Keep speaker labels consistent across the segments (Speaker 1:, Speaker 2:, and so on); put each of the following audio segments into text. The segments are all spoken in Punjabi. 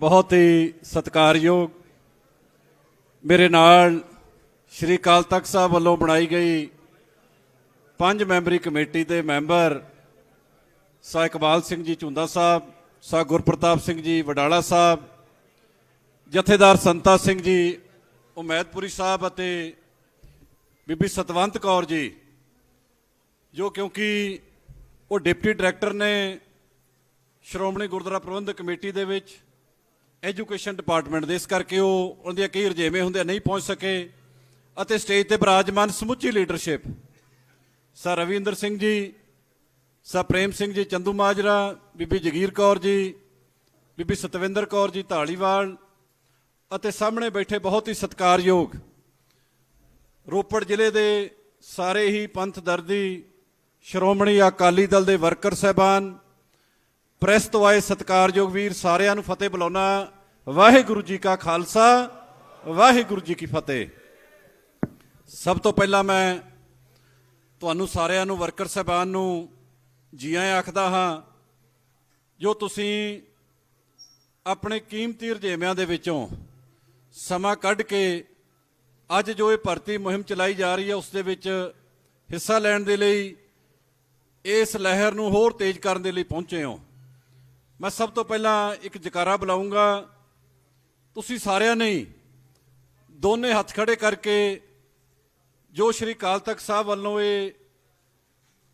Speaker 1: ਬਹੁਤ ਹੀ ਸਤਿਕਾਰਯੋਗ ਮੇਰੇ ਨਾਲ ਸ਼੍ਰੀ ਅਕਾਲ ਤਖਤ ਸਾਹਿਬ ਵੱਲੋਂ ਬਣਾਈ ਗਈ ਪੰਜ ਮੈਂਬਰੀ ਕਮੇਟੀ ਦੇ ਮੈਂਬਰ ਸਾ ਇਕਬਾਲ ਸਿੰਘ ਜੀ ਝੁੰਦਾ ਸਾਹਿਬ, ਸਾ ਗੁਰਪ੍ਰਤਾਪ ਸਿੰਘ ਜੀ ਵਡਾਲਾ ਸਾਹਿਬ, ਜਥੇਦਾਰ ਸੰਤਾ ਸਿੰਘ ਜੀ ਉਮੈਦਪੁਰੀ ਸਾਹਿਬ ਅਤੇ ਬੀਬੀ ਸਤਵੰਤ ਕੌਰ ਜੀ, ਜੋ ਕਿਉਂਕਿ ਉਹ ਡਿਪਟੀ ਡਾਇਰੈਕਟਰ ਨੇ ਸ਼੍ਰੋਮਣੀ ਗੁਰਦੁਆਰਾ ਪ੍ਰਬੰਧਕ ਕਮੇਟੀ ਦੇ ਵਿੱਚ ਐਜੂਕੇਸ਼ਨ ਡਿਪਾਰਟਮੈਂਟ ਦੇ, ਇਸ ਕਰਕੇ ਉਹ ਉਹਨਾਂ ਦੀਆਂ ਕਈ ਰਜੇਵੇਂ ਹੁੰਦੇ ਨਹੀਂ ਪਹੁੰਚ ਸਕੇ। ਅਤੇ ਸਟੇਜ ਤੇ ਬਰਾਜਮਾਨ ਸਮੁੱਚੀ leadership. Sir Ravinder Singh ji, sir Prem Singh ji, Chandu Majra, Bibi Jagir Kaur ji, ਬੀਬੀ ਸਤਵਿੰਦਰ ਕੌਰ ਜੀ ਢਾਲੀਵਾਲ ਅਤੇ ਸਾਹਮਣੇ ਬੈਠੇ ਬਹੁਤ ਹੀ ਸਤਿਕਾਰਯੋਗ ਰੋਪੜ ਜ਼ਿਲ੍ਹੇ ਦੇ ਸਾਰੇ ਹੀ ਪੰਥ ਦਰਦੀ ਸ਼੍ਰੋਮਣੀ ਅਕਾਲੀ ਦਲ ਦੇ ਵਰਕਰ ਸਹਿਬਾਨ ਪ੍ਰੈਸ ਤੋਂ ਆਏ ਸਤਿਕਾਰਯੋਗ ਵੀਰ ਸਾਰਿਆਂ ਨੂੰ ਫਤਿਹ ਬੁਲਾਉਣਾ। ਵਾਹਿਗੁਰੂ ਜੀ ਕਾ ਖਾਲਸਾ, ਵਾਹਿਗੁਰੂ ਜੀ ਕੀ ਫਤਿਹ। ਸਭ ਤੋਂ ਪਹਿਲਾਂ ਮੈਂ ਤੁਹਾਨੂੰ ਸਾਰਿਆਂ ਨੂੰ, ਵਰਕਰ ਸਹਿਬਾਨ ਨੂੰ ਜੀ ਆਇਆਂ ਆਖਦਾ ਹਾਂ, ਜੋ ਤੁਸੀਂ ਆਪਣੇ ਕੀਮਤੀ ਰੁਝੇਵਿਆਂ ਦੇ ਵਿੱਚੋਂ ਸਮਾਂ ਕੱਢ ਕੇ ਅੱਜ ਜੋ ਇਹ ਭਰਤੀ ਮੁਹਿੰਮ ਚਲਾਈ ਜਾ ਰਹੀ ਹੈ, ਉਸ ਦੇ ਵਿੱਚ ਹਿੱਸਾ ਲੈਣ ਦੇ ਲਈ ਇਸ ਲਹਿਰ ਨੂੰ ਹੋਰ ਤੇਜ਼ ਕਰਨ ਦੇ ਲਈ ਪਹੁੰਚੇ ਹੋ। ਮੈਂ ਸਭ ਤੋਂ ਪਹਿਲਾਂ ਇੱਕ ਜਕਾਰਾ ਬੁਲਾਉਂਗਾ। ਤੁਸੀਂ ਸਾਰਿਆਂ ਨੇ ਦੋਨੇ ਹੱਥ ਖੜੇ ਕਰਕੇ ਜੋ ਸ਼੍ਰੀ ਅਕਾਲ ਤਖਤ ਸਾਹਿਬ ਵੱਲੋਂ ਇਹ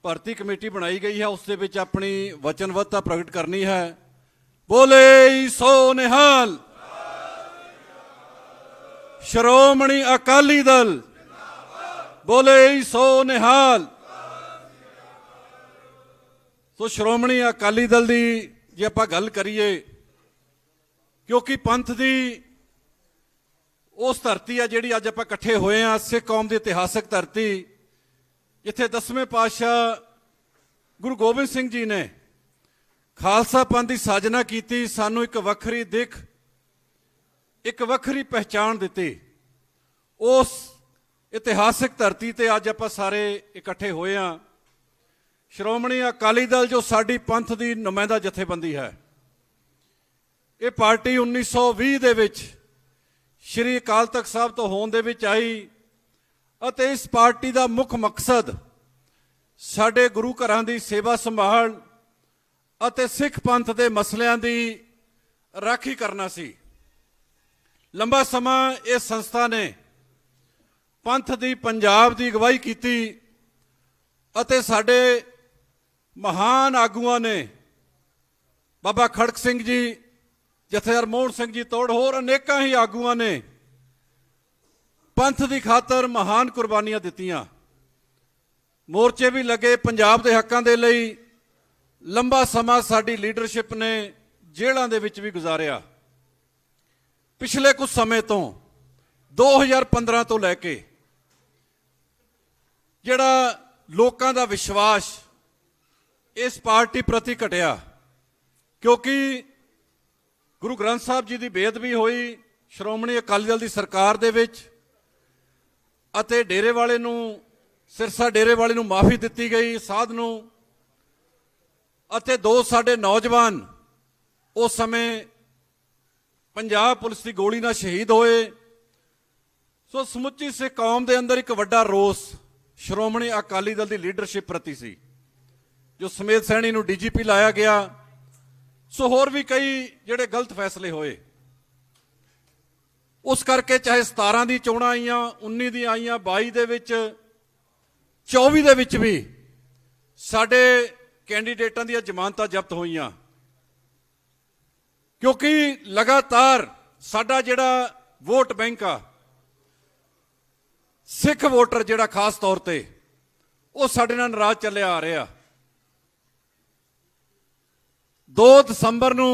Speaker 1: ਭਰਤੀ ਕਮੇਟੀ ਬਣਾਈ ਗਈ ਹੈ, ਉਸ ਦੇ ਵਿੱਚ ਆਪਣੀ ਵਚਨਬੱਧਤਾ ਪ੍ਰਗਟ ਕਰਨੀ ਹੈ। ਬੋਲੇ ਸੋ ਨਿਹਾਲ। ਸ਼੍ਰੋਮਣੀ ਅਕਾਲੀ ਦਲ। ਬੋਲੇ ਸੋ ਨਿਹਾਲ। ਸੋ ਸ਼੍ਰੋਮਣੀ ਅਕਾਲੀ ਦਲ ਦੀ ਜੇ ਆਪਾਂ ਗੱਲ ਕਰੀਏ, ਕਿਉਂਕਿ ਪੰਥ ਦੀ ਉਸ ਧਰਤੀ ਆ ਜਿਹੜੀ ਅੱਜ ਆਪਾਂ ਇਕੱਠੇ ਹੋਏ ਆ, ਸਿੱਖ ਕੌਮ ਦੀ ਇਤਿਹਾਸਕ ਧਰਤੀ, ਜਿੱਥੇ ਦਸਵੇਂ ਪਾਤਸ਼ਾਹ ਗੁਰੂ ਗੋਬਿੰਦ ਸਿੰਘ ਜੀ ਨੇ ਖਾਲਸਾ ਪੰਥ ਦੀ ਸਾਜਨਾ ਕੀਤੀ, ਸਾਨੂੰ ਇੱਕ ਵੱਖਰੀ ਦਿੱਖ, ਇੱਕ ਵੱਖਰੀ ਪਹਿਚਾਣ ਦਿੱਤੀ। ਉਸ ਇਤਿਹਾਸਕ ਧਰਤੀ ਤੇ ਅੱਜ ਆਪਾਂ ਸਾਰੇ ਇਕੱਠੇ ਹੋਏ ਆ। ਸ਼੍ਰੋਮਣੀ ਅਕਾਲੀ ਦਲ ਜੋ ਸਾਡੀ ਪੰਥ ਦੀ ਨੁਮਾਇੰਦਾ ਜਥੇਬੰਦੀ ਹੈ, ਇਹ ਪਾਰਟੀ 1920 ਦੇ ਵਿੱਚ ਸ਼੍ਰੀ ਅਕਾਲ ਤਖਤ ਸਾਹਿਬ ਤੋਂ ਹੋਣ ਦੇ ਵਿੱਚ ਆਈ ਅਤੇ ਇਸ ਪਾਰਟੀ ਦਾ ਮੁੱਖ ਮਕਸਦ ਸਾਡੇ ਗੁਰੂ ਘਰਾਂ ਦੀ ਸੇਵਾ ਸੰਭਾਲ ਅਤੇ ਸਿੱਖ ਪੰਥ ਦੇ ਮਸਲਿਆਂ ਦੀ ਰਾਖੀ ਕਰਨਾ ਸੀ। ਲੰਬਾ ਸਮਾਂ ਇਹ ਸੰਸਥਾ ਨੇ ਪੰਥ ਦੀ ਪੰਜਾਬ ਦੀ ਅਗਵਾਈ ਕੀਤੀ ਅਤੇ ਸਾਡੇ ਮਹਾਨ ਆਗੂਆਂ ਨੇ। ਬਾਬਾ ਖੜਕ ਸਿੰਘ ਜੀ, ਜਥੇਦਾਰ ਮੋਹਨ ਸਿੰਘ ਜੀ ਤੋੜ ਹੋਰ ਅਨੇਕਾਂ ਹੀ ਆਗੂਆਂ ਨੇ। ਪੰਥ ਦੀ ਖਾਤਰ ਮਹਾਨ ਕੁਰਬਾਨੀਆਂ ਦਿੱਤੀਆਂ। ਮੋਰਚੇ ਵੀ ਲੱਗੇ ਪੰਜਾਬ ਦੇ ਹੱਕਾਂ ਦੇ ਲਈ। ਲੰਬਾ ਸਮਾਂ ਸਾਡੀ ਲੀਡਰਸ਼ਿਪ ਨੇ ਜੇਲ੍ਹਾਂ ਦੇ ਵਿੱਚ ਵੀ ਗੁਜ਼ਾਰਿਆ। ਪਿਛਲੇ ਕੁਝ ਸਮੇਂ ਤੋਂ 2015 ਤੋਂ ਲੈ ਕੇ, ਜਿਹੜਾ ਲੋਕਾਂ ਦਾ ਵਿਸ਼ਵਾਸ ਇਸ ਪਾਰਟੀ ਪ੍ਰਤੀ ਘਟਿਆ, ਕਿਉਂਕਿ ਗੁਰੂ ਗ੍ਰੰਥ ਸਾਹਿਬ ਜੀ ਦੀ ਬੇਅਦਬੀ ਹੋਈ ਸ਼੍ਰੋਮਣੀ ਅਕਾਲੀ ਦਲ ਦੀ ਸਰਕਾਰ ਦੇ ਵਿੱਚ ਅਤੇ ਡੇਰੇ ਵਾਲੇ ਨੂੰ, ਸਿਰਸਾ ਡੇਰੇ ਵਾਲੇ ਨੂੰ ਮਾਫੀ ਦਿੱਤੀ ਗਈ ਸਾਧ ਨੂੰ ਅਤੇ ਦੋ ਸਾਡੇ ਨੌਜਵਾਨ ਉਸ ਸਮੇਂ ਪੰਜਾਬ ਪੁਲਿਸ ਦੀ ਗੋਲੀ ਨਾਲ ਸ਼ਹੀਦ ਹੋਏ। ਸੋ ਸਮੁੱਚੀ ਸਿੱਖ ਕੌਮ ਦੇ ਅੰਦਰ ਇੱਕ ਵੱਡਾ ਰੋਸ ਸ਼੍ਰੋਮਣੀ ਅਕਾਲੀ ਦਲ ਦੀ ਲੀਡਰਸ਼ਿਪ ਪ੍ਰਤੀ ਸੀ। ਜੋ ਸਮੇਤ ਸੈਣੀ ਨੂੰ ਡੀਜੀਪੀ ਲਾਇਆ ਗਿਆ, ਸੋ ਹੋਰ ਵੀ ਕਈ ਜਿਹੜੇ ਗਲਤ ਫੈਸਲੇ ਹੋਏ। ਉਸ ਕਰਕੇ ਚਾਹੇ 17 ਦੀ ਚੋਣਾਂ ਆਈਆਂ 19 ਦੀ ਆਈਆਂ 22 ਦੇ ਵਿੱਚ 24 ਦੇ ਵਿੱਚ ਵੀ ਸਾਡੇ ਕੈਂਡੀਡੇਟਾਂ ਦੀਆਂ ਜ਼ਮਾਨਤਾਂ ਜ਼ਬਤ ਹੋਈਆਂ। ਕਿਉਂਕਿ ਲਗਾਤਾਰ ਸਾਡਾ ਜਿਹੜਾ ਵੋਟ ਬੈਂਕ ਆ, ਸਿੱਖ ਵੋਟਰ ਜਿਹੜਾ ਖਾਸ ਤੌਰ ਤੇ, ਉਹ ਸਾਡੇ ਨਾਲ ਨਾਰਾਜ਼ ਚੱਲਿਆ ਆ ਰਿਹਾ। 2 ਦਸੰਬਰ ਨੂੰ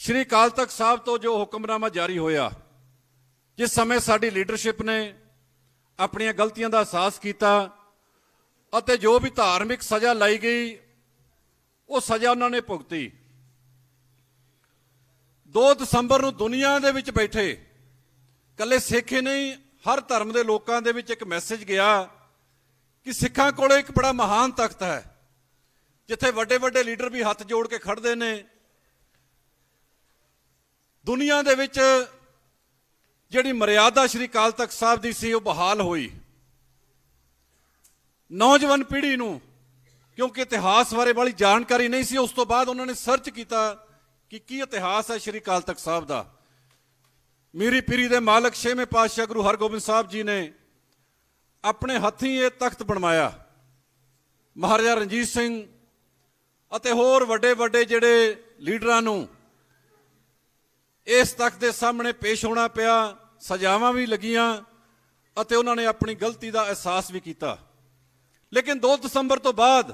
Speaker 1: ਸ਼੍ਰੀ ਅਕਾਲ ਤਖਤ ਸਾਹਿਬ ਤੋਂ ਜੋ ਹੁਕਮਨਾਮਾ ਜਾਰੀ ਹੋਇਆ, ਜਿਸ ਸਮੇਂ ਸਾਡੀ ਲੀਡਰਸ਼ਿਪ ਨੇ ਆਪਣੀਆਂ ਗਲਤੀਆਂ ਦਾ ਅਹਿਸਾਸ ਕੀਤਾ ਅਤੇ ਜੋ ਵੀ ਧਾਰਮਿਕ ਸਜ਼ਾ ਲਈ ਗਈ, ਉਹ ਸਜ਼ਾ ਉਹਨਾਂ ਨੇ ਭੁਗਤੀ। 2 ਦਸੰਬਰ ਨੂੰ ਦੁਨੀਆ ਦੇ ਵਿੱਚ ਬੈਠੇ ਕੱਲੇ ਸਿੱਖ ਹੀ ਨਹੀਂ, ਹਰ ਧਰਮ ਦੇ ਲੋਕਾਂ ਦੇ ਵਿੱਚ ਇੱਕ ਮੈਸੇਜ ਗਿਆ ਕਿ ਸਿੱਖਾਂ ਕੋਲੇ ਇੱਕ ਬੜਾ ਮਹਾਨ ਤਖਤ ਹੈ। ਜਿੱਥੇ ਵੱਡੇ ਵੱਡੇ ਲੀਡਰ ਵੀ ਹੱਥ ਜੋੜ ਕੇ ਖੜਦੇ ਨੇ। ਦੁਨੀਆ ਦੇ ਵਿੱਚ ਜਿਹੜੀ ਮਰਿਆਦਾ ਸ਼੍ਰੀ ਅਕਾਲ ਤਖਤ ਸਾਹਿਬ ਦੀ ਸੀ, ਉਹ ਬਹਾਲ ਹੋਈ। ਨੌਜਵਾਨ ਪੀੜ੍ਹੀ ਨੂੰ, ਕਿਉਂਕਿ ਇਤਿਹਾਸ ਬਾਰੇ ਬੜੀ ਜਾਣਕਾਰੀ ਨਹੀਂ ਸੀ, ਉਸ ਤੋਂ ਬਾਅਦ ਉਹਨਾਂ ਨੇ ਸਰਚ ਕੀਤਾ ਕਿ ਕੀ ਇਤਿਹਾਸ ਹੈ ਸ਼੍ਰੀ ਅਕਾਲ ਤਖਤ ਸਾਹਿਬ ਦਾ। ਮੀਰੀ ਪੀਰੀ ਦੇ ਮਾਲਕ ਛੇਵੇਂ ਪਾਤਸ਼ਾਹ ਗੁਰੂ ਹਰਗੋਬਿੰਦ ਸਾਹਿਬ ਜੀ ਨੇ ਆਪਣੇ ਹੱਥੀਂ ਇਹ ਤਖਤ ਬਣਵਾਇਆ। ਮਹਾਰਾਜਾ ਰਣਜੀਤ ਸਿੰਘ ਅਤੇ ਹੋਰ ਵੱਡੇ ਵੱਡੇ ਜਿਹੜੇ ਲੀਡਰਾਂ ਨੂੰ ਇਸ ਤਖਤ ਦੇ ਸਾਹਮਣੇ ਪੇਸ਼ ਹੋਣਾ ਪਿਆ, ਸਜ਼ਾਵਾਂ ਵੀ ਲੱਗੀਆਂ ਅਤੇ ਉਹਨਾਂ ਨੇ ਆਪਣੀ ਗਲਤੀ ਦਾ ਅਹਿਸਾਸ ਵੀ ਕੀਤਾ। ਲੇਕਿਨ 2 ਦਸੰਬਰ ਤੋਂ ਬਾਅਦ,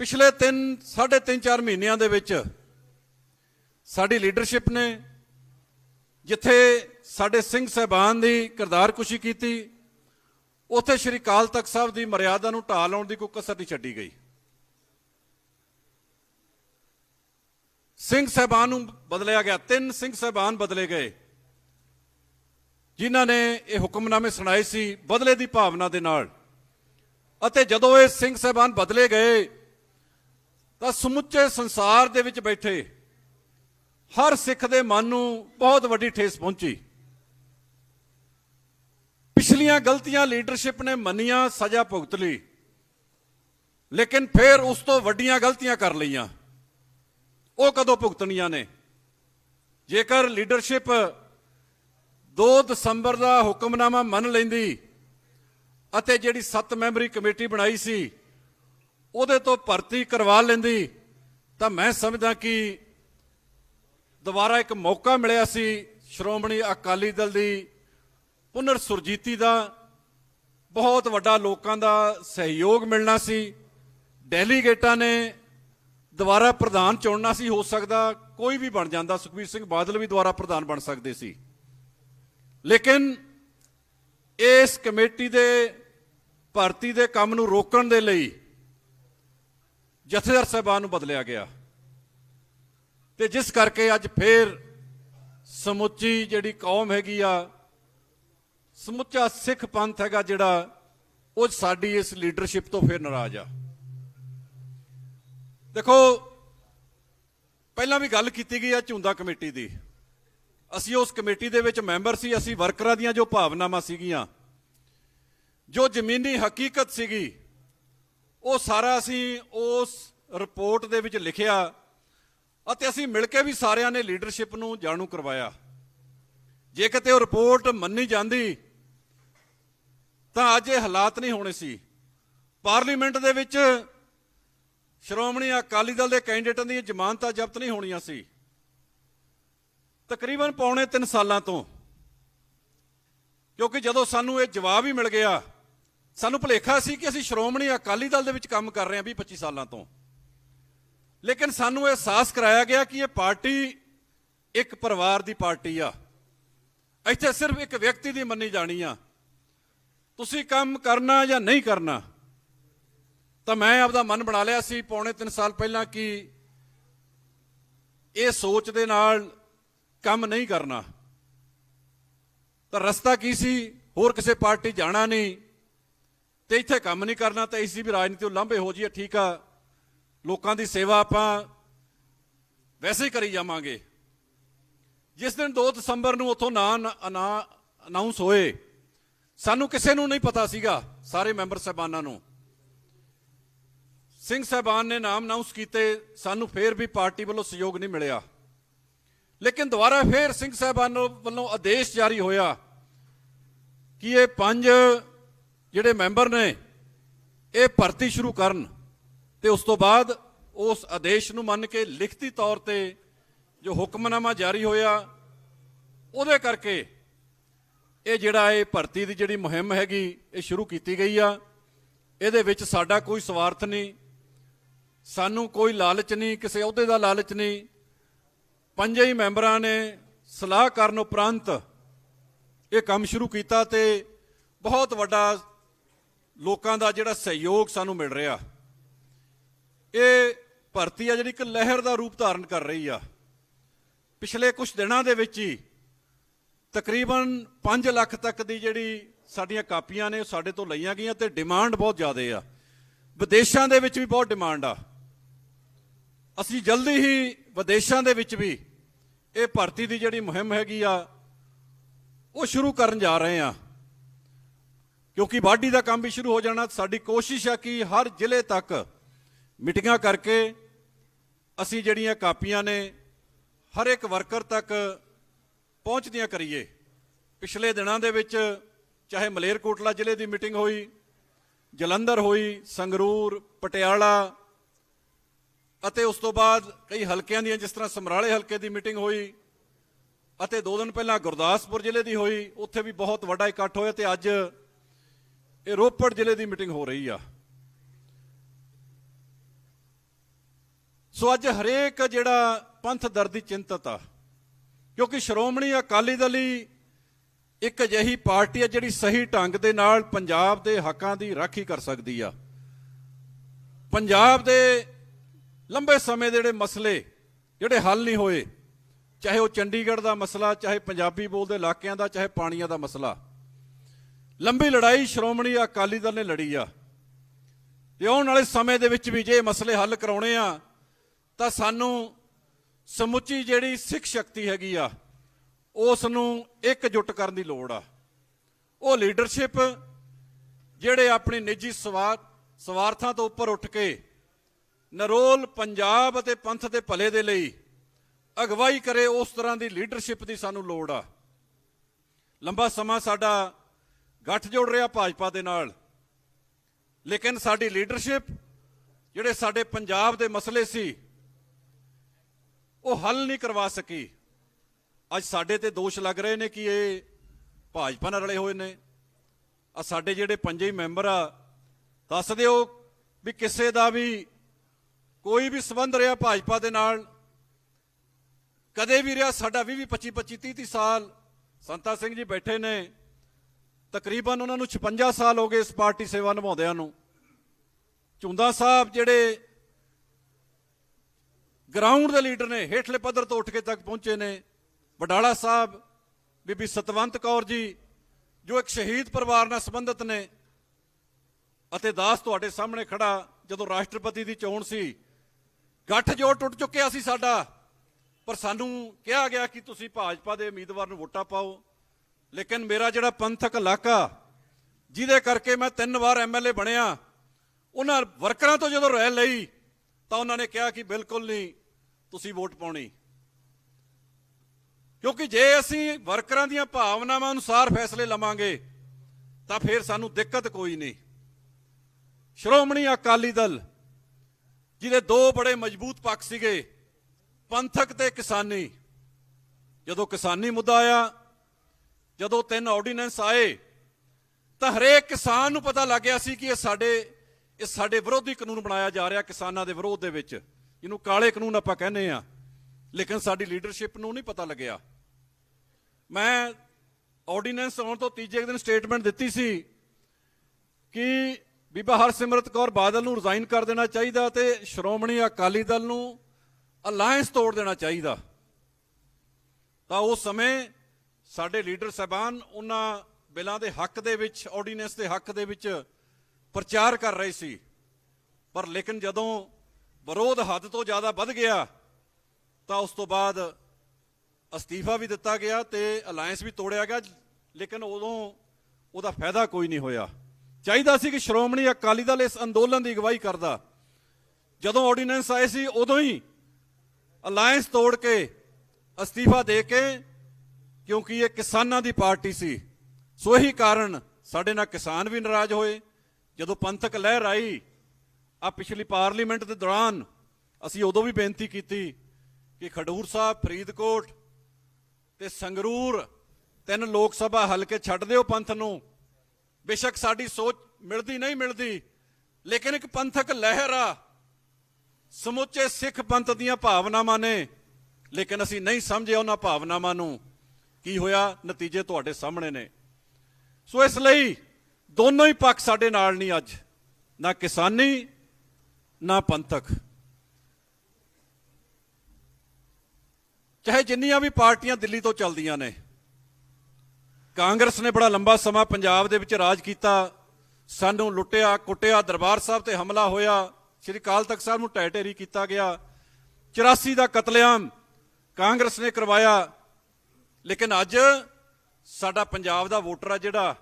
Speaker 1: ਪਿਛਲੇ 3 3.5 4 ਮਹੀਨਿਆਂ ਦੇ ਵਿੱਚ ਸਾਡੀ ਲੀਡਰਸ਼ਿਪ ਨੇ ਜਿੱਥੇ ਸਾਡੇ ਸਿੰਘ ਸਹਿਬਾਨ ਦੀ ਕਿਰਦਾਰਕੁਸ਼ੀ ਕੀਤੀ, ਉੱਥੇ ਸ਼੍ਰੀ ਅਕਾਲ ਤਖਤ ਸਾਹਿਬ ਦੀ ਮਰਿਆਦਾ ਨੂੰ ਢਾਹ ਲਾਉਣ ਦੀ ਕੋਈ ਕਸਰ ਨਹੀਂ ਛੱਡੀ ਗਈ। ਸਿੰਘ ਸਹਿਬਾਨ ਨੂੰ ਬਦਲਿਆ ਗਿਆ। ਤਿੰਨ ਸਿੰਘ ਸਹਿਬਾਨ ਬਦਲੇ ਗਏ। ਜਿਨ੍ਹਾਂ ਨੇ ਇਹ ਹੁਕਮਨਾਮੇ ਸੁਣਾਏ ਸੀ ਬਦਲੇ ਦੀ ਭਾਵਨਾ ਦੇ ਨਾਲ। ਅਤੇ ਜਦੋਂ ਇਹ ਸਿੰਘ ਸਹਿਬਾਨ ਬਦਲੇ ਗਏ, ਤਾਂ ਸਮੁੱਚੇ ਸੰਸਾਰ ਦੇ ਵਿੱਚ ਬੈਠੇ ਹਰ ਸਿੱਖ ਦੇ ਮਨ ਨੂੰ ਬਹੁਤ ਵੱਡੀ ਠੇਸ ਪਹੁੰਚੀ। ਪਿਛਲੀਆਂ ਗਲਤੀਆਂ ਲੀਡਰਸ਼ਿਪ ਨੇ ਮੰਨੀਆਂ, ਸਜ਼ਾ ਭੁਗਤ ਲਈ। ਲੇਕਿਨ ਫਿਰ ਉਸ ਤੋਂ ਵੱਡੀਆਂ ਗਲਤੀਆਂ ਕਰ ਲਈਆਂ। ਉਹ ਕਦੋਂ ਭੁਗਤਣੀਆਂ ਨੇ? ਜੇਕਰ ਲੀਡਰਸ਼ਿਪ 2 ਦਸੰਬਰ ਦਾ ਹੁਕਮਨਾਮਾ ਮੰਨ ਲੈਂਦੀ ਅਤੇ ਜਿਹੜੀ 7 ਮੈਂਬਰੀ ਕਮੇਟੀ ਬਣਾਈ ਸੀ, ਉਹਦੇ ਤੋਂ ਭਰਤੀ ਕਰਵਾ ਲੈਂਦੀ, ਤਾਂ ਮੈਂ ਸਮਝਦਾ ਕਿ ਦੁਬਾਰਾ ਇੱਕ ਮੌਕਾ ਮਿਲਿਆ ਸੀ ਸ਼੍ਰੋਮਣੀ ਅਕਾਲੀ ਦਲ ਦੀ ਪੁਨਰ ਸੁਰਜੀਤੀ ਦਾ। ਬਹੁਤ ਵੱਡਾ ਲੋਕਾਂ ਦਾ ਸਹਿਯੋਗ ਮਿਲਣਾ ਸੀ। ਡੈਲੀਗੇਟਾਂ ਨੇ ਦੁਬਾਰਾ ਪ੍ਰਧਾਨ ਚੁਣਨਾ ਸੀ, ਹੋ ਸਕਦਾ ਕੋਈ ਵੀ ਬਣ ਜਾਂਦਾ। ਸੁਖਬੀਰ ਸਿੰਘ ਬਾਦਲ ਵੀ ਦੁਬਾਰਾ ਪ੍ਰਧਾਨ ਬਣ ਸਕਦੇ ਸੀ। ਲੇਕਿਨ ਇਸ ਕਮੇਟੀ ਦੇ, ਭਰਤੀ ਦੇ ਕੰਮ ਨੂੰ ਰੋਕਣ ਦੇ ਲਈ ਜਥੇਦਾਰ ਸਾਹਿਬਾਨ ਨੂੰ ਬਦਲਿਆ ਗਿਆ। ਤੇ ਜਿਸ ਕਰਕੇ ਅੱਜ ਫੇਰ ਸਮੁੱਚੀ ਜਿਹੜੀ ਕੌਮ ਹੈਗੀ ਆ, ਸਮੁੱਚਾ ਸਿੱਖ ਪੰਥ ਹੈਗਾ ਜਿਹੜਾ, ਉਹ ਸਾਡੀ ਇਸ ਲੀਡਰਸ਼ਿਪ ਤੋਂ ਫੇਰ ਨਾਰਾਜ਼ ਆ। ਦੇਖੋ, ਪਹਿਲਾਂ ਵੀ ਗੱਲ ਕੀਤੀ ਗਈ ਆ ਝੁੰਦਾ ਕਮੇਟੀ ਦੀ। ਅਸੀਂ ਉਸ ਕਮੇਟੀ ਦੇ ਵਿੱਚ ਮੈਂਬਰ ਸੀ, ਅਸੀਂ ਵਰਕਰਾਂ ਦੀਆਂ ਜੋ ਭਾਵਨਾਵਾਂ ਸੀਗੀਆਂ, ਜੋ ਜ਼ਮੀਨੀ ਹਕੀਕਤ ਸੀਗੀ, ਉਹ ਸਾਰਾ ਅਸੀਂ ਉਸ ਰਿਪੋਰਟ ਦੇ ਵਿੱਚ ਲਿਖਿਆ ਅਤੇ ਅਸੀਂ ਮਿਲ ਕੇ ਵੀ ਸਾਰਿਆਂ ਨੇ ਲੀਡਰਸ਼ਿਪ ਨੂੰ ਜਾਣੂ ਕਰਵਾਇਆ। ਜੇ ਕਿਤੇ ਉਹ ਰਿਪੋਰਟ ਮੰਨੀ ਜਾਂਦੀ, ਤਾਂ ਅੱਜ ਇਹ ਹਾਲਾਤ ਨਹੀਂ ਹੋਣੇ ਸੀ। ਪਾਰਲੀਮੈਂਟ ਦੇ ਵਿੱਚ ਸ਼੍ਰੋਮਣੀ ਅਕਾਲੀ ਦਲ ਦੇ ਕੈਂਡੀਡੇਟਾਂ ਦੀਆਂ ਜ਼ਮਾਨਤਾਂ ਜ਼ਬਤ ਨਹੀਂ ਹੋਣੀਆਂ ਸੀ। ਤਕਰੀਬਨ ਪੌਣੇ 3 ਸਾਲਾਂ ਤੋਂ, ਕਿਉਂਕਿ ਜਦੋਂ ਸਾਨੂੰ ਇਹ ਜਵਾਬ ਹੀ ਮਿਲ ਗਿਆ, ਸਾਨੂੰ ਭੁਲੇਖਾ ਸੀ ਕਿ ਅਸੀਂ ਸ਼੍ਰੋਮਣੀ ਅਕਾਲੀ ਦਲ ਦੇ ਵਿੱਚ ਕੰਮ ਕਰ ਰਹੇ ਹਾਂ 20 25 ਸਾਲਾਂ ਤੋਂ। ਲੇਕਿਨ ਸਾਨੂੰ ਇਹ ਅਹਿਸਾਸ ਕਰਾਇਆ ਗਿਆ ਕਿ ਇਹ ਪਾਰਟੀ ਇੱਕ ਪਰਿਵਾਰ ਦੀ ਪਾਰਟੀ ਆ। ਇੱਥੇ ਸਿਰਫ ਇੱਕ ਵਿਅਕਤੀ ਦੀ ਮੰਨੀ ਜਾਣੀ ਆ। ਤੁਸੀਂ ਕੰਮ ਕਰਨਾ ਜਾਂ ਨਹੀਂ ਕਰਨਾ ਤਾਂ ਮੈਂ ਆਪਦਾ ਮਨ ਬਣਾ ਲਿਆ ਸੀ ਪੌਣੇ 3 ਸਾਲ ਪਹਿਲਾਂ ਕਿ ਇਹ ਸੋਚ ਦੇ ਨਾਲ ਕੰਮ ਨਹੀਂ ਕਰਨਾ। ਤਾਂ ਰਸਤਾ ਕੀ ਸੀ? ਹੋਰ ਕਿਸੇ ਪਾਰਟੀ ਜਾਣਾ ਨਹੀਂ। ਤੇ ਇੱਥੇ ਕੰਮ ਨਹੀਂ ਕਰਨਾ ਤਾਂ ਇਸੀ ਵੀ ਰਾਜਨੀਤੀ ਤੋਂ ਲਾਂਭੇ ਹੋ ਜੀਏ ਠੀਕ ਆ। ਲੋਕਾਂ ਦੀ ਸੇਵਾ ਆਪਾਂ ਵੈਸੇ ਹੀ ਕਰੀ ਜਾਵਾਂਗੇ। ਜਿਸ ਦਿਨ 2 ਦਸੰਬਰ ਨੂੰ ਉਥੋਂ ਨਾਂ ਅਨਾਉਂਸ ਹੋਏ, ਸਾਨੂੰ ਕਿਸੇ ਨੂੰ ਨਹੀਂ ਪਤਾ ਸੀਗਾ, ਸਾਰੇ ਮੈਂਬਰ ਸਾਹਿਬਾਨਾਂ ਨੂੰ। ਸਿੰਘ ਸਾਹਿਬਾਨ ਨੇ ਨਾਮ ਅਨਾਉਂਸ ਕੀਤੇ, ਸਾਨੂੰ ਫੇਰ ਵੀ ਪਾਰਟੀ ਵੱਲੋਂ ਸਹਿਯੋਗ ਨਹੀਂ ਮਿਲਿਆ। ਲੇਕਿਨ ਦੁਬਾਰਾ ਫੇਰ ਸਿੰਘ ਸਾਹਿਬਾਨ ਵੱਲੋਂ ਆਦੇਸ਼ ਜਾਰੀ ਹੋਇਆ ਕਿ ਇਹ ਪੰਜ ਜਿਹੜੇ ਮੈਂਬਰ ਨੇ, ਇਹ ਭਰਤੀ ਸ਼ੁਰੂ ਕਰਨ ਤੇ ਉਸ ਤੋਂ ਬਾਅਦ ਉਸ ਆਦੇਸ਼ ਨੂੰ ਮੰਨ ਕੇ ਲਿਖਤੀ ਤੌਰ ਤੇ ਜੋ ਹੁਕਮਨਾਮਾ ਜਾਰੀ ਹੋਇਆ, ਉਹਦੇ ਕਰਕੇ ਇਹ ਜਿਹੜਾ ਇਹ ਭਰਤੀ ਦੀ ਜਿਹੜੀ ਮੁਹਿੰਮ ਹੈਗੀ, ਇਹ ਸ਼ੁਰੂ ਕੀਤੀ ਗਈ ਆ। ਇਹਦੇ ਵਿੱਚ ਸਾਡਾ ਕੋਈ ਸਵਾਰਥ ਨਹੀਂ। ਸਾਨੂੰ ਕੋਈ ਲਾਲਚ ਨਹੀਂ, ਕਿਸੇ ਅਹੁਦੇ ਦਾ ਲਾਲਚ ਨਹੀਂ। ਪੰਜੇ ਹੀ ਮੈਂਬਰਾਂ ਨੇ ਸਲਾਹ ਕਰਨ ਉਪਰੰਤ ਇਹ ਕੰਮ ਸ਼ੁਰੂ ਕੀਤਾ ਤੇ ਬਹੁਤ ਵੱਡਾ ਲੋਕਾਂ ਦਾ ਜਿਹੜਾ ਸਹਿਯੋਗ ਸਾਨੂੰ ਮਿਲ ਰਿਹਾ। ਇਹ ਭਰਤੀ ਆ ਜਿਹੜੀ ਇੱਕ ਲਹਿਰ ਦਾ ਰੂਪ ਧਾਰਨ ਕਰ ਰਹੀ ਆ। ਪਿਛਲੇ ਕੁਝ ਦਿਨਾਂ ਦੇ ਵਿੱਚ ਹੀ ਤਕਰੀਬਨ 5 ਲੱਖ ਤੱਕ ਦੀ ਜਿਹੜੀ ਸਾਡੀਆਂ ਕਾਪੀਆਂ ਨੇ ਉਹ ਸਾਡੇ ਤੋਂ ਲਈਆਂ ਗਈਆਂ ਤੇ ਡਿਮਾਂਡ ਬਹੁਤ ਜ਼ਿਆਦਾ ਆ। ਵਿਦੇਸ਼ਾਂ ਦੇ ਵਿੱਚ ਵੀ ਬਹੁਤ ਡਿਮਾਂਡ ਆ। ਅਸੀਂ ਜਲਦੀ ਹੀ ਵਿਦੇਸ਼ਾਂ ਦੇ ਵਿੱਚ ਵੀ ਇਹ ਭਰਤੀ ਦੀ ਜਿਹੜੀ ਮੁਹਿੰਮ ਹੈਗੀ ਆ, ਉਹ ਸ਼ੁਰੂ ਕਰਨ ਜਾ ਰਹੇ ਆ ਕਿਉਂਕਿ ਵਾਢੀ ਦਾ ਕੰਮ ਵੀ ਸ਼ੁਰੂ ਹੋ ਜਾਣਾ, ਸਾਡੀ ਕੋਸ਼ਿਸ਼ ਆ ਕਿ ਹਰ ਜ਼ਿਲ੍ਹੇ ਤੱਕ ਮੀਟਿੰਗਾਂ ਕਰਕੇ ਅਸੀਂ ਜਿਹੜੀਆਂ ਕਾਪੀਆਂ ਨੇ ਹਰ ਇੱਕ ਵਰਕਰ ਤੱਕ ਪਹੁੰਚਦੀਆਂ ਕਰੀਏ। ਪਿਛਲੇ ਦਿਨਾਂ ਦੇ ਵਿੱਚ ਚਾਹੇ ਮਲੇਰਕੋਟਲਾ ਜ਼ਿਲ੍ਹੇ ਦੀ ਮੀਟਿੰਗ ਹੋਈ, ਜਲੰਧਰ ਹੋਈ, ਸੰਗਰੂਰ, ਪਟਿਆਲਾ ਅਤੇ ਉਸ ਤੋਂ ਬਾਅਦ ਕਈ ਹਲਕਿਆਂ ਦੀਆਂ ਜਿਸ ਤਰ੍ਹਾਂ ਸਮਰਾਲੇ ਹਲਕੇ ਦੀ ਮੀਟਿੰਗ ਹੋਈ ਅਤੇ ਦੋ ਦਿਨ ਪਹਿਲਾਂ ਗੁਰਦਾਸਪੁਰ ਜ਼ਿਲ੍ਹੇ ਦੀ ਹੋਈ, ਉੱਥੇ ਵੀ ਬਹੁਤ ਵੱਡਾ ਇਕੱਠ ਹੋਇਆ ਤੇ ਅੱਜ ਇਹ ਰੋਪੜ ਜ਼ਿਲ੍ਹੇ ਦੀ ਮੀਟਿੰਗ ਹੋ ਰਹੀ ਆ। ਸੋ ਅੱਜ ਹਰੇਕ ਜਿਹੜਾ ਪੰਥ ਦਰ ਦੀ ਚਿੰਤਤ ਆ, ਕਿਉਂਕਿ ਸ਼੍ਰੋਮਣੀ ਅਕਾਲੀ ਦਲ ਹੀ ਇੱਕ ਅਜਿਹੀ ਪਾਰਟੀ ਹੈ ਜਿਹੜੀ ਸਹੀ ਢੰਗ ਦੇ ਨਾਲ ਪੰਜਾਬ ਦੇ ਹੱਕਾਂ ਦੀ ਰਾਖੀ ਕਰ ਸਕਦੀ ਆ। ਪੰਜਾਬ ਦੇ ਲੰਬੇ ਸਮੇਂ ਦੇ ਜਿਹੜੇ ਮਸਲੇ, ਜਿਹੜੇ ਹੱਲ ਨਹੀਂ ਹੋਏ, ਚਾਹੇ ਉਹ ਚੰਡੀਗੜ੍ਹ ਦਾ ਮਸਲਾ, ਚਾਹੇ ਪੰਜਾਬੀ ਬੋਲਦੇ ਇਲਾਕਿਆਂ ਦਾ, ਚਾਹੇ ਪਾਣੀਆਂ ਦਾ ਮਸਲਾ। ਲੰਬੀ ਲੜਾਈ ਸ਼੍ਰੋਮਣੀ ਅਕਾਲੀ ਦਲ ਨੇ ਲੜੀ ਆ। ਤੇ ਆਉਣ ਵਾਲੇ ਸਮੇਂ ਦੇ ਵਿੱਚ ਵੀ ਜੇ ਮਸਲੇ ਹੱਲ ਕਰਾਉਣੇ ਆ, ਤਾਂ ਸਾਨੂੰ ਸਮੁੱਚੀ ਜਿਹੜੀ ਸਿੱਖ ਸ਼ਕਤੀ ਹੈਗੀ ਆ ਉਸ ਨੂੰ ਇਕਜੁੱਟ ਕਰਨ ਦੀ ਲੋੜ ਆ। ਉਹ ਲੀਡਰਸ਼ਿਪ, ਜਿਹੜੇ ਆਪਣੀ ਨਿੱਜੀ ਸਵਾਰਥ ਸਵਾਰਥਾਂ ਤੋਂ ਉੱਪਰ ਉੱਠ ਕੇ ਨਰੋਲ ਪੰਜਾਬ ਅਤੇ ਪੰਥ ਦੇ ਭਲੇ ਦੇ ਲਈ ਅਗਵਾਈ ਕਰੇ ਉਸ ਤਰ੍ਹਾਂ ਦੀ ਲੀਡਰਸ਼ਿਪ ਦੀ ਸਾਨੂੰ ਲੋੜ ਆ। ਲੰਬਾ ਸਮਾਂ ਸਾਡਾ ਗੱਠ ਜੋੜ ਰਿਹਾ ਭਾਜਪਾ ਦੇ ਨਾਲ। ਲੇਕਿਨ ਸਾਡੀ ਲੀਡਰਸ਼ਿਪ ਜਿਹੜੇ ਸਾਡੇ ਪੰਜਾਬ ਦੇ ਮਸਲੇ ਸੀ, ਉਹ ਹੱਲ ਨਹੀਂ ਕਰਵਾ ਸਕੀ। ਅੱਜ ਸਾਡੇ ਤੇ ਦੋਸ਼ ਲੱਗ ਰਹੇ ਨੇ ਕਿ ਇਹ ਭਾਜਪਾ ਨਾਲ ਰਲੇ ਹੋਏ ਨੇ। ਆ ਸਾਡੇ ਜਿਹੜੇ ਪੰਜੇ ਮੈਂਬਰ ਆ, ਦੱਸ ਦਿਓ ਵੀ ਕਿਸੇ ਦਾ ਵੀ ਕੋਈ ਵੀ ਸਬੰਧ ਰਿਹਾ ਭਾਜਪਾ ਦੇ ਨਾਲ, ਕਦੇ ਵੀ ਰਿਹਾ ਸਾਡਾ 20 25 25 30 30 ਸਾਲ, ਸੰਤਾ ਸਿੰਘ ਜੀ ਬੈਠੇ ਨੇ, ਤਕਰੀਬਨ ਉਹਨਾਂ ਨੂੰ 56 ਸਾਲ ਹੋ ਗਏ ਇਸ ਪਾਰਟੀ ਸੇਵਾ ਨਿਭਾਉਂਦਿਆਂ ਨੂੰ। ਚੁੰਦਾ ਸਾਹਿਬ ਜਿਹੜੇ ਗਰਾਊਂਡ ਦੇ ਲੀਡਰ ਨੇ, ਹੇਠਲੇ ਪੱਧਰ ਤੋਂ ਉੱਠ ਕੇ ਤੱਕ ਪਹੁੰਚੇ ਨੇ। ਵਡਾਲਾ ਸਾਹਿਬ, ਬੀਬੀ ਸਤਵੰਤ ਕੌਰ ਜੀ, ਜੋ ਇੱਕ ਸ਼ਹੀਦ ਪਰਿਵਾਰ ਨਾਲ ਸੰਬੰਧਿਤ ਨੇ, ਅਤੇ ਦਾਸ ਤੁਹਾਡੇ ਸਾਹਮਣੇ ਖੜਾ ਜਦੋਂ ਰਾਸ਼ਟਰਪਤੀ ਦੀ ਚੋਣ ਸੀ ਗੱਠ ਜੋੜ ਟੁੱਟ ਚੁੱਕਿਆ ਸੀ ਸਾਡਾ। ਪਰ ਸਾਨੂੰ ਕਿਹਾ ਗਿਆ ਕਿ ਤੁਸੀਂ ਭਾਜਪਾ ਦੇ ਉਮੀਦਵਾਰ ਨੂੰ ਵੋਟਾਂ ਪਾਓ। ਲੇਕਿਨ ਮੇਰਾ ਜਿਹੜਾ ਪੰਥਕ ਇਲਾਕਾ, ਜਿਹਦੇ ਕਰਕੇ ਮੈਂ ਤਿੰਨ ਵਾਰ ਐਮਐਲਏ ਬਣਿਆ, ਉਹਨਾਂ ਵਰਕਰਾਂ ਤੋਂ ਜਦੋਂ ਰਹਿ ਲਈ, ਤਾਂ ਉਹਨਾਂ ਨੇ ਕਿਹਾ ਕਿ ਬਿਲਕੁਲ ਨਹੀਂ, ਤੁਸੀਂ ਵੋਟ ਪਾਉਣੀ। ਕਿਉਂਕਿ ਜੇ ਅਸੀਂ ਵਰਕਰਾਂ ਦੀਆਂ ਭਾਵਨਾਵਾਂ ਅਨੁਸਾਰ ਫੈਸਲੇ ਲਵਾਂਗੇ, ਤਾਂ ਫਿਰ ਸਾਨੂੰ ਦਿੱਕਤ ਕੋਈ ਨਹੀਂ। ਸ਼੍ਰੋਮਣੀ ਅਕਾਲੀ ਦਲ ਜਿਹਦੇ ਦੋ ਬੜੇ ਮਜ਼ਬੂਤ ਪੱਖ ਸੀਗੇ, ਪੰਥਕ ਤੇ ਕਿਸਾਨੀ। ਜਦੋਂ ਕਿਸਾਨੀ ਮੁੱਦਾ ਆਇਆ, ਜਦੋਂ ਤਿੰਨ ਆਰਡੀਨੈਂਸ ਆਏ, ਤਾਂ ਹਰੇਕ ਕਿਸਾਨ ਨੂੰ ਪਤਾ ਲੱਗ ਗਿਆ ਸੀ ਕਿ ਇਹ ਸਾਡੇ ਇਹ ਸਾਡੇ ਵਿਰੋਧੀ ਕਾਨੂੰਨ ਬਣਾਇਆ ਜਾ ਰਿਹਾ ਕਿਸਾਨਾਂ ਦੇ ਵਿਰੋਧ ਦੇ ਵਿੱਚ। ਜਿਹਨੂੰ ਕਾਲੇ ਕਾਨੂੰਨ ਆਪਾਂ ਕਹਿੰਦੇ ਆ ਲੇਕਿਨ ਸਾਡੀ ਲੀਡਰਸ਼ਿਪ ਨੂੰ ਨਹੀਂ ਪਤਾ ਲੱਗਿਆ। ਮੈਂ ਆਰਡੀਨੈਂਸ ਆਉਣ ਤੋਂ ਤੀਜੇ ਦਿਨ ਸਟੇਟਮੈਂਟ ਦਿੱਤੀ ਸੀ ਕਿ ਬੀਬਾ ਹਰਸਿਮਰਤ ਕੌਰ ਬਾਦਲ ਨੂੰ ਰਿਜ਼ਾਈਨ ਕਰ ਦੇਣਾ ਚਾਹੀਦਾ ਤੇ ਸ਼੍ਰੋਮਣੀ ਅਕਾਲੀ ਦਲ ਨੂੰ ਅਲਾਈਅੰਸ ਤੋੜ ਦੇਣਾ ਚਾਹੀਦਾ। ਤਾਂ ਉਸ ਸਮੇਂ ਸਾਡੇ ਲੀਡਰ ਸਾਹਿਬਾਨ ਉਹਨਾਂ ਬਿੱਲਾਂ ਦੇ ਹੱਕ ਦੇ ਵਿੱਚ ਆਰਡੀਨੈਂਸ ਦੇ ਹੱਕ ਦੇ ਵਿੱਚ ਪ੍ਰਚਾਰ ਕਰ ਰਹੇ ਸੀ। ਪਰ ਲੇਕਿਨ ਜਦੋਂ ਵਿਰੋਧ ਹੱਦ ਤੋਂ ਜ਼ਿਆਦਾ ਵੱਧ ਗਿਆ, ਤਾਂ ਉਸ ਤੋਂ ਬਾਅਦ ਅਸਤੀਫਾ ਵੀ ਦਿੱਤਾ ਗਿਆ ਤੇ ਅਲਾਈਅੰਸ ਵੀ ਤੋੜਿਆ ਗਿਆ, ਲੇਕਿਨ ਉਦੋਂ ਉਹਦਾ ਫਾਇਦਾ ਕੋਈ ਨਹੀਂ ਹੋਇਆ। ਚਾਹੀਦਾ ਸੀ ਕਿ ਸ਼੍ਰੋਮਣੀ ਅਕਾਲੀ ਦਲ ਇਸ ਅੰਦੋਲਨ ਦੀ ਅਗਵਾਈ ਕਰਦਾ। ਜਦੋਂ ਆਰਡੀਨੈਂਸ ਆਏ ਸੀ, ਉਦੋਂ ਹੀ ਅਲਾਈਅੰਸ ਤੋੜ ਕੇ ਅਸਤੀਫਾ ਦੇ ਕੇ, ਕਿਉਂਕਿ ਇਹ ਕਿਸਾਨਾਂ ਦੀ ਪਾਰਟੀ ਸੀ। ਸੋ ਇਹੀ ਕਾਰਨ ਸਾਡੇ ਨਾਲ ਕਿਸਾਨ ਵੀ ਨਾਰਾਜ਼ ਹੋਏ। ਜਦੋਂ ਪੰਥਕ ਲਹਿਰ ਆਈ ਆ ਪਿਛਲੀ ਪਾਰਲੀਮੈਂਟ ਦੇ ਦੌਰਾਨ ਅਸੀਂ ਉਦੋਂ ਵੀ ਬੇਨਤੀ ਕੀਤੀ ਕਿ ਖਡੂਰ ਸਾਹਿਬ, ਫਰੀਦਕੋਟ ਤੇ ਸੰਗਰੂਰ ਤਿੰਨ ਲੋਕ ਸਭਾ ਹਲਕੇ ਛੱਡ ਦਿਓ ਪੰਥ ਨੂੰ। ਬੇਸ਼ੱਕ ਸਾਡੀ ਸੋਚ ਮਿਲਦੀ ਨਹੀਂ ਮਿਲਦੀ, ਲੇਕਿਨ ਇੱਕ ਪੰਥਕ ਲਹਿਰ ਆ। ਸਮੁੱਚੇ ਸਿੱਖ ਪੰਥ ਦੀਆਂ ਭਾਵਨਾਵਾਂ ਨੇ, ਲੇਕਿਨ ਅਸੀਂ ਨਹੀਂ ਸਮਝੇ ਉਹਨਾਂ ਭਾਵਨਾਵਾਂ ਨੂੰ। ਕੀ ਹੋਇਆ? ਨਤੀਜੇ ਤੁਹਾਡੇ ਸਾਹਮਣੇ ਨੇ। ਸੋ ਇਸ ਲਈ ਦੋਨੋਂ ਹੀ ਪੱਖ ਸਾਡੇ ਨਾਲ ਨਹੀਂ ਅੱਜ, ਨਾ ਕਿਸਾਨੀ, ਨਾ ਪੰਥਕ। ਚਾਹੇ ਜਿੰਨੀਆਂ ਵੀ ਪਾਰਟੀਆਂ ਦਿੱਲੀ ਤੋਂ ਚੱਲਦੀਆਂ ਨੇ ਕਾਂਗਰਸ ਨੇ ਬੜਾ ਲੰਬਾ ਸਮਾਂ ਪੰਜਾਬ ਦੇ ਵਿੱਚ ਰਾਜ ਕੀਤਾ। ਸਾਨੂੰ ਲੁੱਟਿਆ, ਕੁੱਟਿਆ, ਦਰਬਾਰ ਸਾਹਿਬ ਤੇ ਹਮਲਾ ਹੋਇਆ। ਸ੍ਰੀ ਅਕਾਲ ਤਖਤ ਸਾਹਿਬ ਨੂੰ ਢਹਿ ਢੇਰੀ ਕੀਤਾ ਗਿਆ। 84 ਦਾ ਕਤਲੇਆਮ ਕਾਂਗਰਸ ਨੇ ਕਰਵਾਇਆ। ਲੇਕਿਨ ਅੱਜ ਸਾਡਾ ਪੰਜਾਬ ਦਾ ਵੋਟਰ ਆ ਜਿਹੜਾ,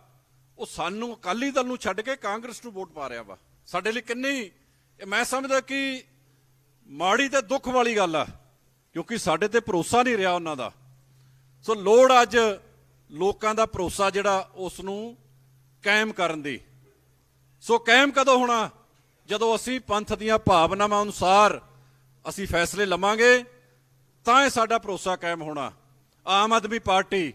Speaker 1: ਉਹ ਸਾਨੂੰ, ਅਕਾਲੀ ਦਲ ਨੂੰ ਛੱਡ ਕੇ ਕਾਂਗਰਸ ਨੂੰ ਵੋਟ ਪਾ ਰਿਹਾ ਵਾ। ਸਾਡੇ ਲਈ ਕਿੰਨੀ ਮੈਂ ਸਮਝਦਾ ਕਿ ਮਾੜੀ ਤੇ ਦੁੱਖ ਵਾਲੀ ਗੱਲ ਆ, ਕਿਉਂਕਿ ਸਾਡੇ ਤੇ ਭਰੋਸਾ ਨਹੀਂ ਰਿਹਾ ਉਹਨਾਂ ਦਾ। ਸੋ ਲੋੜ ਅੱਜ ਲੋਕਾਂ ਦਾ ਭਰੋਸਾ ਜਿਹੜਾ ਉਸ ਨੂੰ ਕਾਇਮ ਕਰਨ ਦੀ। ਸੋ ਕਾਇਮ ਕਦੋਂ ਹੋਣਾ? ਜਦੋਂ ਅਸੀਂ ਪੰਥ ਦੀਆਂ ਭਾਵਨਾਵਾਂ ਅਨੁਸਾਰ ਅਸੀਂ ਫੈਸਲੇ ਲਵਾਂਗੇ, ਤਾਂ ਇਹ ਸਾਡਾ ਭਰੋਸਾ ਕਾਇਮ ਹੋਣਾ। ਆਮ ਆਦਮੀ ਪਾਰਟੀ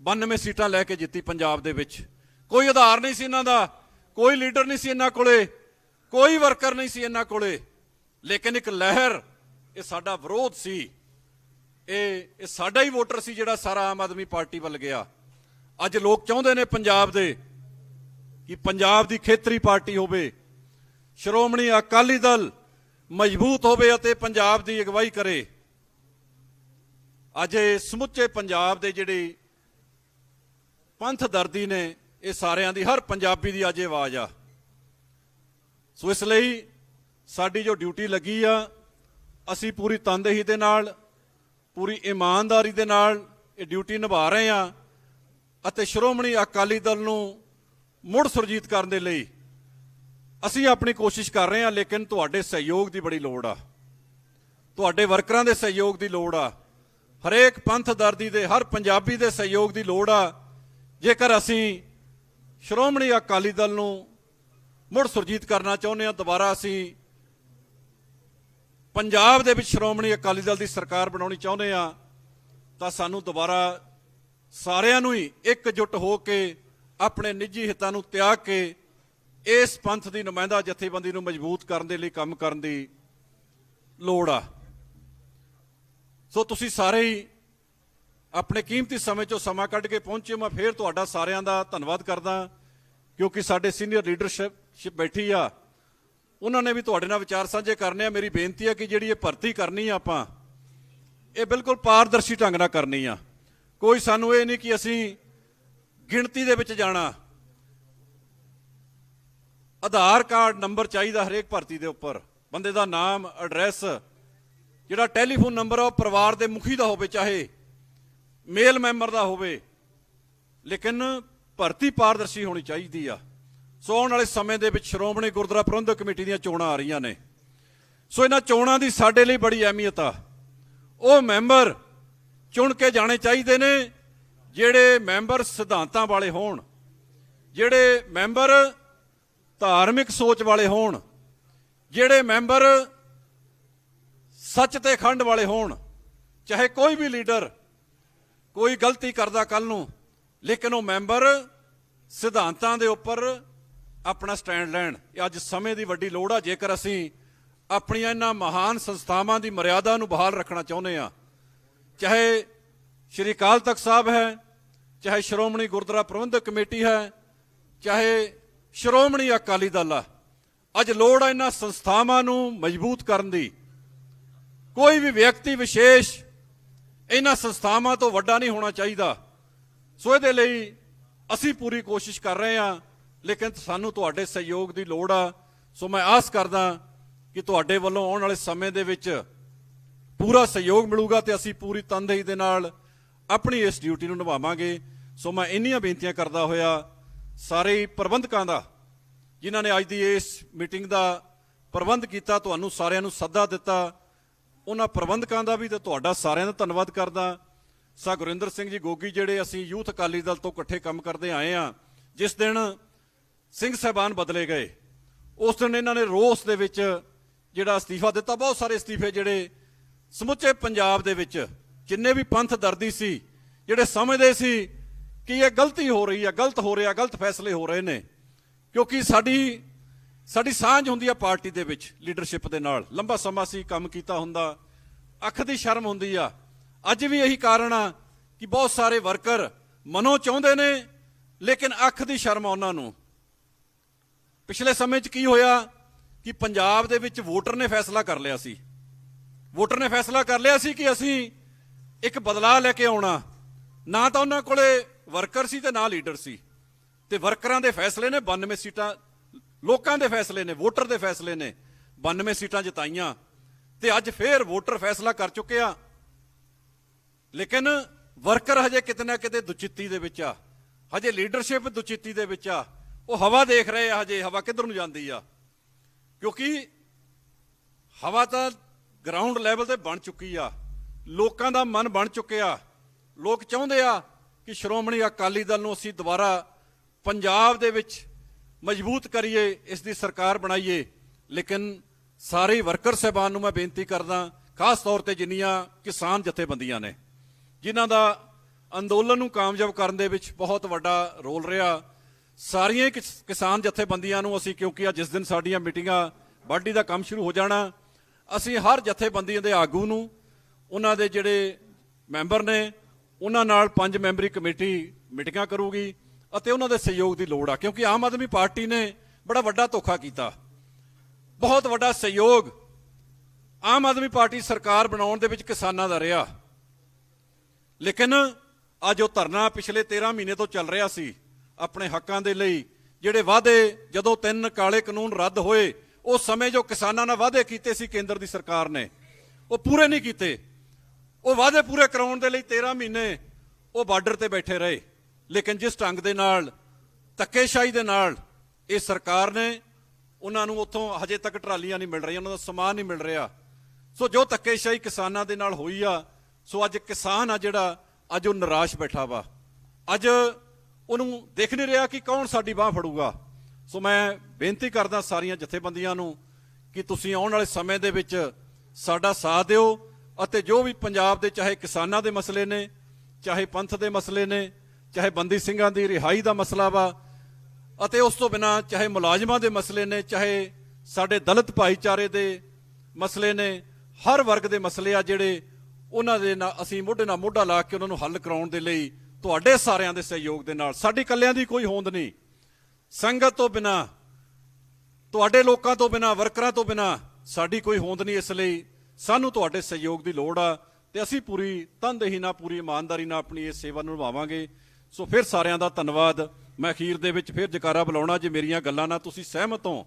Speaker 1: 92 ਸੀਟਾਂ ਲੈ ਕੇ ਜਿੱਤੀ ਪੰਜਾਬ ਦੇ ਵਿੱਚ। ਕੋਈ ਆਧਾਰ ਨਹੀਂ ਸੀ ਇਹਨਾਂ ਦਾ, ਕੋਈ ਲੀਡਰ ਨਹੀਂ ਸੀ ਇਹਨਾਂ ਕੋਲੇ, ਕੋਈ ਵਰਕਰ ਨਹੀਂ ਸੀ ਇਹਨਾਂ ਕੋਲੇ। ਲੇਕਿਨ ਇੱਕ ਲਹਿਰ, ਇਹ ਸਾਡਾ ਵਿਰੋਧ ਸੀ। ਇਹ ਇਹ ਸਾਡਾ ਹੀ ਵੋਟਰ ਸੀ ਜਿਹੜਾ ਸਾਰਾ ਆਮ ਆਦਮੀ ਪਾਰਟੀ ਵੱਲ ਗਿਆ। ਅੱਜ ਲੋਕ ਚਾਹੁੰਦੇ ਨੇ ਪੰਜਾਬ ਦੇ ਕਿ ਪੰਜਾਬ ਦੀ ਖੇਤਰੀ ਪਾਰਟੀ ਹੋਵੇ। ਸ਼੍ਰੋਮਣੀ ਅਕਾਲੀ ਦਲ ਮਜ਼ਬੂਤ ਹੋਵੇ ਅਤੇ ਪੰਜਾਬ ਦੀ ਅਗਵਾਈ ਕਰੇ। ਅੱਜ ਇਹ ਸਮੁੱਚੇ ਪੰਜਾਬ ਦੇ ਜਿਹੜੇ ਪੰਥ ਦਰਦੀ ਨੇ, ਇਹ ਸਾਰਿਆਂ ਦੀ, ਹਰ ਪੰਜਾਬੀ ਦੀ ਅੱਜ ਆਵਾਜ਼ ਆ। ਸੋ ਇਸ ਲਈ ਸਾਡੀ ਜੋ ਡਿਊਟੀ ਲੱਗੀ ਆ, ਅਸੀਂ ਪੂਰੀ ਤਨਦੇਹੀ ਦੇ ਨਾਲ ਪੂਰੀ ਇਮਾਨਦਾਰੀ ਦੇ ਨਾਲ ਇਹ ਡਿਊਟੀ ਨਿਭਾ ਰਹੇ ਆ ਅਤੇ ਸ਼੍ਰੋਮਣੀ ਅਕਾਲੀ ਦਲ ਨੂੰ ਮੁੜ ਸੁਰਜੀਤ ਕਰਨ ਦੇ ਲਈ ਅਸੀਂ ਆਪਣੀ ਕੋਸ਼ਿਸ਼ ਕਰ ਰਹੇ ਹਾਂ, ਲੇਕਿਨ ਤੁਹਾਡੇ ਸਹਿਯੋਗ ਦੀ ਬੜੀ ਲੋੜ ਆ। ਤੁਹਾਡੇ ਵਰਕਰਾਂ ਦੇ ਸਹਿਯੋਗ ਦੀ ਲੋੜ ਆ। ਹਰੇਕ ਪੰਥ ਦਰਦੀ ਦੇ, ਹਰ ਪੰਜਾਬੀ ਦੇ ਸਹਿਯੋਗ ਦੀ ਲੋੜ ਆ। ਜੇਕਰ ਅਸੀਂ ਸ਼੍ਰੋਮਣੀ ਅਕਾਲੀ ਦਲ ਨੂੰ ਮੁੜ ਸੁਰਜੀਤ ਕਰਨਾ ਚਾਹੁੰਦੇ ਹਾਂ, ਦੁਬਾਰਾ ਅਸੀਂ ਪੰਜਾਬ ਦੇ ਵਿੱਚ ਸ਼੍ਰੋਮਣੀ ਅਕਾਲੀ ਦਲ ਦੀ ਸਰਕਾਰ ਬਣਾਉਣੀ ਚਾਹੁੰਦੇ ਆ, ਤਾਂ ਸਾਨੂੰ ਦੁਬਾਰਾ ਸਾਰਿਆਂ ਨੂੰ ਹੀ ਇਕਜੁੱਟ ਹੋ ਕੇ ਆਪਣੇ ਨਿੱਜੀ ਹਿੱਤਾਂ ਨੂੰ ਤਿਆਗ ਕੇ ਇਸ ਪੰਥ ਦੀ ਨੁਮਾਇੰਦਾ ਜਥੇਬੰਦੀ ਨੂੰ ਮਜ਼ਬੂਤ ਕਰਨ ਦੇ ਲਈ ਕੰਮ ਕਰਨ ਦੀ ਲੋੜ ਆ। ਸੋ ਤੁਸੀਂ ਸਾਰੇ ਹੀ ਆਪਣੇ ਕੀਮਤੀ ਸਮੇਂ ਚੋਂ ਸਮਾਂ ਕੱਢ ਕੇ ਪਹੁੰਚੇ ਮੈਂ ਫੇਰ ਤੁਹਾਡਾ ਸਾਰਿਆਂ ਦਾ ਧੰਨਵਾਦ ਕਰਦਾ, ਕਿਉਂਕਿ ਸਾਡੇ ਸੀਨੀਅਰ ਲੀਡਰਸ਼ਿਪ ਬੈਠੀ ਆ ਉਹਨਾਂ ਨੇ ਵੀ ਤੁਹਾਡੇ ਨਾਲ ਵਿਚਾਰ ਸਾਂਝੇ ਕਰਨੇ ਆ। ਮੇਰੀ ਬੇਨਤੀ ਹੈ ਕਿ ਜਿਹੜੀ ਇਹ ਭਰਤੀ ਕਰਨੀ ਆ ਆਪਾਂ, ਇਹ ਬਿਲਕੁਲ ਪਾਰਦਰਸ਼ੀ ਢੰਗ ਨਾਲ ਕਰਨੀ ਆ। ਕੋਈ ਸਾਨੂੰ ਇਹ ਨਹੀਂ ਕਿ ਅਸੀਂ ਗਿਣਤੀ ਦੇ ਵਿੱਚ ਜਾਣਾ। ਆਧਾਰ ਕਾਰਡ ਨੰਬਰ ਚਾਹੀਦਾ ਹਰੇਕ ਭਰਤੀ ਦੇ ਉੱਪਰ। ਬੰਦੇ ਦਾ ਨਾਮ, ਐਡਰੈਸ, ਜਿਹੜਾ ਟੈਲੀਫੋਨ ਨੰਬਰ ਆ, ਉਹ ਪਰਿਵਾਰ ਦੇ ਮੁਖੀ ਦਾ ਹੋਵੇ, ਚਾਹੇ ਮੇਲ ਮੈਂਬਰ ਦਾ ਹੋਵੇ। ਲੇਕਿਨ ਭਰਤੀ ਪਾਰਦਰਸ਼ੀ ਹੋਣੀ ਚਾਹੀਦੀ ਆ। ਸੋ ਆਉਣ ਵਾਲੇ ਸਮੇਂ ਦੇ ਵਿੱਚ ਸ਼੍ਰੋਮਣੀ ਗੁਰਦੁਆਰਾ ਪ੍ਰਬੰਧਕ ਕਮੇਟੀ ਦੀਆਂ ਚੋਣਾਂ ਆ ਰਹੀਆਂ ਨੇ। ਸੋ ਇਹਨਾਂ ਚੋਣਾਂ ਦੀ ਸਾਡੇ ਲਈ ਬੜੀ ਅਹਿਮੀਅਤ ਆ। ਉਹ ਮੈਂਬਰ ਚੁਣ ਕੇ ਜਾਣੇ ਚਾਹੀਦੇ ਨੇ, ਜਿਹੜੇ ਮੈਂਬਰ ਸਿਧਾਂਤਾਂ ਵਾਲੇ ਹੋਣ, ਜਿਹੜੇ ਮੈਂਬਰ ਧਾਰਮਿਕ ਸੋਚ ਵਾਲੇ ਹੋਣ, ਜਿਹੜੇ ਮੈਂਬਰ ਸੱਚ ਤੇ ਖੰਡ ਵਾਲੇ ਹੋਣ, ਚਾਹੇ ਕੋਈ ਵੀ ਲੀਡਰ ਕੋਈ ਗਲਤੀ ਕਰਦਾ ਕੱਲ ਨੂੰ, ਲੇਕਿਨ ਉਹ ਮੈਂਬਰ ਸਿਧਾਂਤਾਂ ਦੇ ਉੱਪਰ ਆਪਣਾ ਸਟੈਂਡ ਲੈਣ। ਇਹ ਅੱਜ ਸਮੇਂ ਦੀ ਵੱਡੀ ਲੋੜ ਆ। ਜੇਕਰ ਅਸੀਂ ਆਪਣੀਆਂ ਇਹਨਾਂ ਮਹਾਨ ਸੰਸਥਾਵਾਂ ਦੀ ਮਰਿਆਦਾ ਨੂੰ ਬਹਾਲ ਰੱਖਣਾ ਚਾਹੁੰਦੇ ਆ ਚਾਹੇ ਸ਼੍ਰੀ ਅਕਾਲ ਤਖਤ ਸਾਹਿਬ ਹੈ, ਚਾਹੇ ਸ਼੍ਰੋਮਣੀ ਗੁਰਦੁਆਰਾ ਪ੍ਰਬੰਧਕ ਕਮੇਟੀ ਹੈ, ਚਾਹੇ ਸ਼੍ਰੋਮਣੀ ਅਕਾਲੀ ਦਲ ਆ, ਅੱਜ ਲੋੜ ਆ ਇਹਨਾਂ ਸੰਸਥਾਵਾਂ ਨੂੰ ਮਜ਼ਬੂਤ ਕਰਨ ਦੀ। ਕੋਈ ਵੀ ਵਿਅਕਤੀ ਵਿਸ਼ੇਸ਼ ਇਹਨਾਂ ਸੰਸਥਾਵਾਂ ਤੋਂ ਵੱਡਾ ਨਹੀਂ ਹੋਣਾ ਚਾਹੀਦਾ। ਸੋ ਇਹਦੇ ਲਈ ਅਸੀਂ ਪੂਰੀ ਕੋਸ਼ਿਸ਼ ਕਰ ਰਹੇ ਹਾਂ ਲੇਕਿਨ ਸਾਨੂੰ ਤੁਹਾਡੇ ਸਹਿਯੋਗ ਦੀ ਲੋੜ ਆ। ਸੋ ਮੈਂ ਆਸ ਕਰਦਾ ਕਿ ਤੁਹਾਡੇ ਵੱਲੋਂ ਆਉਣ ਵਾਲੇ ਸਮੇਂ ਦੇ ਵਿੱਚ ਪੂਰਾ ਸਹਿਯੋਗ ਮਿਲੂਗਾ ਤੇ ਅਸੀਂ ਪੂਰੀ ਤਨਦੇਹੀ ਦੇ ਨਾਲ ਆਪਣੀ ਇਸ ਡਿਊਟੀ ਨੂੰ ਨਿਭਾਵਾਂਗੇ। ਸੋ ਮੈਂ ਇੰਨੀਆਂ ਬੇਨਤੀਆਂ ਕਰਦਾ ਹੋਇਆ ਸਾਰੇ ਹੀ ਪ੍ਰਬੰਧਕਾਂ ਦਾ, ਜਿਨ੍ਹਾਂ ਨੇ ਅੱਜ ਦੀ ਇਸ ਮੀਟਿੰਗ ਦਾ ਪ੍ਰਬੰਧ ਕੀਤਾ, ਤੁਹਾਨੂੰ ਸਾਰਿਆਂ ਨੂੰ ਸੱਦਾ ਦਿੱਤਾ। ਉਹਨਾਂ ਪ੍ਰਬੰਧਕਾਂ ਦਾ ਵੀ ਤੇ ਤੁਹਾਡਾ ਸਾਰਿਆਂ ਦਾ ਧੰਨਵਾਦ ਕਰਦਾ। ਸਾ ਗੁਰਿੰਦਰ ਸਿੰਘ ਜੀ ਗੋਗੀ, ਜਿਹੜੇ ਅਸੀਂ ਯੂਥ ਅਕਾਲੀ ਦਲ ਤੋਂ ਇਕੱਠੇ ਕੰਮ ਕਰਦੇ ਆਏ ਆ ਜਿਸ ਦਿਨ ਸਿੰਘ ਸਾਹਿਬਾਨ ਬਦਲੇ ਗਏ। ਉਸ ਦਿਨ ਇਹਨਾਂ ਨੇ ਰੋਸ ਦੇ ਵਿੱਚ ਜਿਹੜਾ ਅਸਤੀਫਾ ਦਿੱਤਾ, ਬਹੁਤ ਸਾਰੇ ਅਸਤੀਫੇ ਜਿਹੜੇ ਸਮੁੱਚੇ ਪੰਜਾਬ ਦੇ ਵਿੱਚ, ਜਿੰਨੇ ਵੀ ਪੰਥ ਦਰਦੀ ਸੀ, ਜਿਹੜੇ ਸਮਝਦੇ ਸੀ ਕਿ ਇਹ ਗਲਤੀ ਹੋ ਰਹੀ ਹੈ ਗਲਤ ਹੋ ਰਿਹਾ, ਗਲਤ ਫੈਸਲੇ ਹੋ ਰਹੇ ਨੇ, ਕਿਉਂਕਿ ਸਾਡੀ ਸਾਡੀ ਸਾਂਝ ਹੁੰਦੀ ਆ ਪਾਰਟੀ ਦੇ ਵਿੱਚ, ਲੀਡਰਸ਼ਿਪ ਦੇ ਨਾਲ। ਲੰਬਾ ਸਮਾਂ ਸੀ ਕੰਮ ਕੀਤਾ ਹੁੰਦਾ, ਅੱਖ ਦੀ ਸ਼ਰਮ ਹੁੰਦੀ ਆ। ਅੱਜ ਵੀ ਇਹੀ ਕਾਰਨ ਆ ਕਿ ਬਹੁਤ ਸਾਰੇ ਵਰਕਰ ਮਨੋਂ ਚਾਹੁੰਦੇ ਨੇ, ਲੇਕਿਨ ਅੱਖ ਦੀ ਸ਼ਰਮ ਆ ਉਹਨਾਂ ਨੂੰ। ਪਿਛਲੇ ਸਮੇਂ 'ਚ ਕੀ ਹੋਇਆ ਕਿ ਪੰਜਾਬ ਦੇ ਵਿੱਚ ਵੋਟਰ ਨੇ ਫੈਸਲਾ ਕਰ ਲਿਆ ਸੀ। ਵੋਟਰ ਨੇ ਫੈਸਲਾ ਕਰ ਲਿਆ ਸੀ ਕਿ ਅਸੀਂ ਇੱਕ ਬਦਲਾਅ ਲੈ ਕੇ ਆਉਣਾ। ਨਾ ਤਾਂ ਉਹਨਾਂ ਕੋਲੇ ਵਰਕਰ ਸੀ ਤੇ ਨਾ ਲੀਡਰ ਸੀ। ਤੇ ਵਰਕਰਾਂ ਦੇ ਫੈਸਲੇ ਨੇ 92 ਸੀਟਾਂ, ਲੋਕਾਂ ਦੇ ਫੈਸਲੇ ਨੇ, ਵੋਟਰ ਦੇ ਫੈਸਲੇ ਨੇ 92 ਸੀਟਾਂ ਜਿਤਾਈਆਂ। ਤੇ ਅੱਜ ਫੇਰ ਵੋਟਰ ਫੈਸਲਾ ਕਰ ਚੁੱਕਿਆ ਲੇਕਿਨ ਵਰਕਰ ਹਜੇ ਕਿਤੇ ਨਾ ਕਿਤੇ ਦੁਚਿੱਤੀ ਦੇ ਵਿੱਚ ਆ। ਹਜੇ ਲੀਡਰਸ਼ਿਪ ਦੁਚਿੱਤੀ ਦੇ ਵਿੱਚ ਆ। ਉਹ ਹਵਾ ਦੇਖ ਰਹੇ ਆ ਹਜੇ, ਹਵਾ ਕਿੱਧਰ ਨੂੰ ਜਾਂਦੀ ਆ? ਕਿਉਂਕਿ ਹਵਾ ਤਾਂ ਗਰਾਊਂਡ ਲੈਵਲ ਤੇ ਬਣ ਚੁੱਕੀ ਆ। ਲੋਕਾਂ ਦਾ ਮਨ ਬਣ ਚੁੱਕਿਆ। ਲੋਕ ਚਾਹੁੰਦੇ ਆ ਕਿ ਸ਼੍ਰੋਮਣੀ ਅਕਾਲੀ ਦਲ ਨੂੰ ਅਸੀਂ ਦੁਬਾਰਾ ਪੰਜਾਬ ਦੇ ਵਿੱਚ ਮਜ਼ਬੂਤ ਕਰੀਏ, ਇਸ ਦੀ ਸਰਕਾਰ ਬਣਾਈਏ। ਲੇਕਿਨ ਸਾਰੇ ਵਰਕਰ ਸਹਿਬਾਨ ਨੂੰ ਮੈਂ ਬੇਨਤੀ ਕਰਦਾ, ਖਾਸ ਤੌਰ ਤੇ ਜਿੰਨੀਆਂ ਕਿਸਾਨ ਜਥੇਬੰਦੀਆਂ ਨੇ, ਜਿਨ੍ਹਾਂ ਦਾ ਅੰਦੋਲਨ ਨੂੰ ਕਾਮਯਾਬ ਕਰਨ ਦੇ ਵਿੱਚ ਬਹੁਤ ਵੱਡਾ ਰੋਲ ਰਿਹਾ। ਸਾਰੀਆਂ ਹੀ ਕਿਸਾਨ ਜਥੇਬੰਦੀਆਂ ਨੂੰ ਅਸੀਂ, ਕਿਉਂਕਿ ਆ ਜਿਸ ਦਿਨ ਸਾਡੀਆਂ ਮੀਟਿੰਗਾਂ ਵਾਢੀ ਦਾ ਕੰਮ ਸ਼ੁਰੂ ਹੋ ਜਾਣਾ, ਅਸੀਂ ਹਰ ਜਥੇਬੰਦੀਆਂ ਦੇ ਆਗੂ ਨੂੰ, ਉਹਨਾਂ ਦੇ ਜਿਹੜੇ ਮੈਂਬਰ ਨੇ, ਉਹਨਾਂ ਨਾਲ ਪੰਜ ਮੈਂਬਰੀ ਕਮੇਟੀ ਮੀਟਿੰਗਾਂ ਕਰੂਗੀ ਅਤੇ ਉਹਨਾਂ ਦੇ ਸਹਿਯੋਗ ਦੀ ਲੋੜ ਆ, ਕਿਉਂਕਿ ਆਮ ਆਦਮੀ ਪਾਰਟੀ ਨੇ ਬੜਾ ਵੱਡਾ ਧੋਖਾ ਕੀਤਾ। ਬਹੁਤ ਵੱਡਾ ਸਹਿਯੋਗ ਆਮ ਆਦਮੀ ਪਾਰਟੀ ਸਰਕਾਰ ਬਣਾਉਣ ਦੇ ਵਿੱਚ ਕਿਸਾਨਾਂ ਦਾ ਰਿਹਾ। ਲੇਕਿਨ ਅੱਜ ਉਹ ਧਰਨਾ ਪਿਛਲੇ 13 ਮਹੀਨੇ ਤੋਂ ਚੱਲ ਰਿਹਾ ਸੀ। ਆਪਣੇ ਹੱਕਾਂ ਦੇ ਲਈ, ਜਿਹੜੇ ਵਾਅਦੇ ਜਦੋਂ ਤਿੰਨ ਕਾਲੇ ਕਾਨੂੰਨ ਰੱਦ ਹੋਏ ਉਸ ਸਮੇਂ ਜੋ ਕਿਸਾਨਾਂ ਨਾਲ ਵਾਅਦੇ ਕੀਤੇ ਸੀ ਕੇਂਦਰ ਦੀ ਸਰਕਾਰ ਨੇ, ਉਹ ਪੂਰੇ ਨਹੀਂ ਕੀਤੇ। ਉਹ ਵਾਅਦੇ ਪੂਰੇ ਕਰਾਉਣ ਦੇ ਲਈ 13 ਮਹੀਨੇ ਉਹ ਬਾਰਡਰ ਤੇ ਬੈਠੇ ਰਹੇ। ਲੇਕਿਨ ਜਿਸ ਢੰਗ ਦੇ ਨਾਲ, ਧੱਕੇਸ਼ਾਹੀ ਦੇ ਨਾਲ ਇਹ ਸਰਕਾਰ ਨੇ, ਉਹਨਾਂ ਨੂੰ ਉੱਥੋਂ ਹਜੇ ਤੱਕ ਟਰਾਲੀਆਂ ਨਹੀਂ ਮਿਲ ਰਹੀਆਂ, ਉਹਨਾਂ ਦਾ ਸਮਾਨ ਨਹੀਂ ਮਿਲ ਰਿਹਾ। ਸੋ ਜੋ ਧੱਕੇਸ਼ਾਹੀ ਕਿਸਾਨਾਂ ਦੇ ਨਾਲ ਹੋਈ ਆ, ਸੋ ਅੱਜ ਕਿਸਾਨ ਆ ਜਿਹੜਾ, ਅੱਜ ਉਹ ਨਿਰਾਸ਼ ਬੈਠਾ ਵਾ। ਅੱਜ ਉਹਨੂੰ ਦੇਖ ਨਹੀਂ ਰਿਹਾ ਕਿ ਕੌਣ ਸਾਡੀ ਬਾਹ ਫੜੂਗਾ। ਸੋ ਮੈਂ ਬੇਨਤੀ ਕਰਦਾ ਸਾਰੀਆਂ ਜਥੇਬੰਦੀਆਂ ਨੂੰ ਕਿ ਤੁਸੀਂ ਆਉਣ ਵਾਲੇ ਸਮੇਂ ਦੇ ਵਿੱਚ ਸਾਡਾ ਸਾਥ ਦਿਓ ਅਤੇ ਜੋ ਵੀ ਪੰਜਾਬ ਦੇ ਚਾਹੇ ਕਿਸਾਨਾਂ ਦੇ ਮਸਲੇ ਨੇ, ਚਾਹੇ ਪੰਥ ਦੇ ਮਸਲੇ ਨੇ, ਚਾਹੇ ਬੰਦੀ ਸਿੰਘਾਂ ਦੀ ਰਿਹਾਈ ਦਾ ਮਸਲਾ ਵਾ ਅਤੇ ਉਸ ਤੋਂ ਬਿਨਾ ਚਾਹੇ ਮੁਲਾਜ਼ਮਾਂ ਦੇ ਮਸਲੇ ਨੇ, ਚਾਹੇ ਸਾਡੇ ਦਲਿਤ ਭਾਈਚਾਰੇ ਦੇ ਮਸਲੇ ਨੇ, ਹਰ ਵਰਗ ਦੇ ਮਸਲੇ ਆ ਜਿਹੜੇ ਉਹਨਾਂ ਦੇ ਨਾਲ ਅਸੀਂ ਮੋਢੇ ਨਾਲ ਮੋਢਾ ਲਾ ਕੇ ਉਹਨਾਂ ਨੂੰ ਹੱਲ ਕਰਾਉਣ ਦੇ ਲਈ ਤੁਹਾਡੇ ਸਾਰਿਆਂ ਦੇ ਸਹਿਯੋਗ ਦੇ ਨਾਲ। ਸਾਡੀ ਕੱਲਿਆਂ ਦੀ ਕੋਈ ਹੋਂਦ ਨਹੀਂ। ਸੰਗਤ ਤੋਂ ਬਿਨਾ, ਤੁਹਾਡੇ ਲੋਕਾਂ ਤੋਂ ਬਿਨਾ, ਵਰਕਰਾਂ ਤੋਂ ਬਿਨਾ ਸਾਡੀ ਕੋਈ ਹੋਂਦ ਨਹੀਂ ਇਸ ਲਈ। ਸਾਨੂੰ ਤੁਹਾਡੇ ਸਹਿਯੋਗ ਦੀ ਲੋੜ ਆ ਤੇ ਅਸੀਂ ਪੂਰੀ ਤਨਦੇਹੀ ਨਾਲ, ਪੂਰੀ ਇਮਾਨਦਾਰੀ ਨਾਲ ਆਪਣੀ ਇਹ ਸੇਵਾ ਨੂੰ ਨਿਭਾਵਾਂਗੇ। ਸੋ ਫਿਰ ਸਾਰਿਆਂ ਦਾ ਧੰਨਵਾਦ। ਮੈਂ ਅਖੀਰ ਦੇ ਵਿੱਚ ਫਿਰ ਜਕਾਰਾ ਬੁਲਾਉਣਾ ਜੇ ਮੇਰੀਆਂ ਗੱਲਾਂ ਨਾਲ ਤੁਸੀਂ ਸਹਿਮਤ ਹੋ,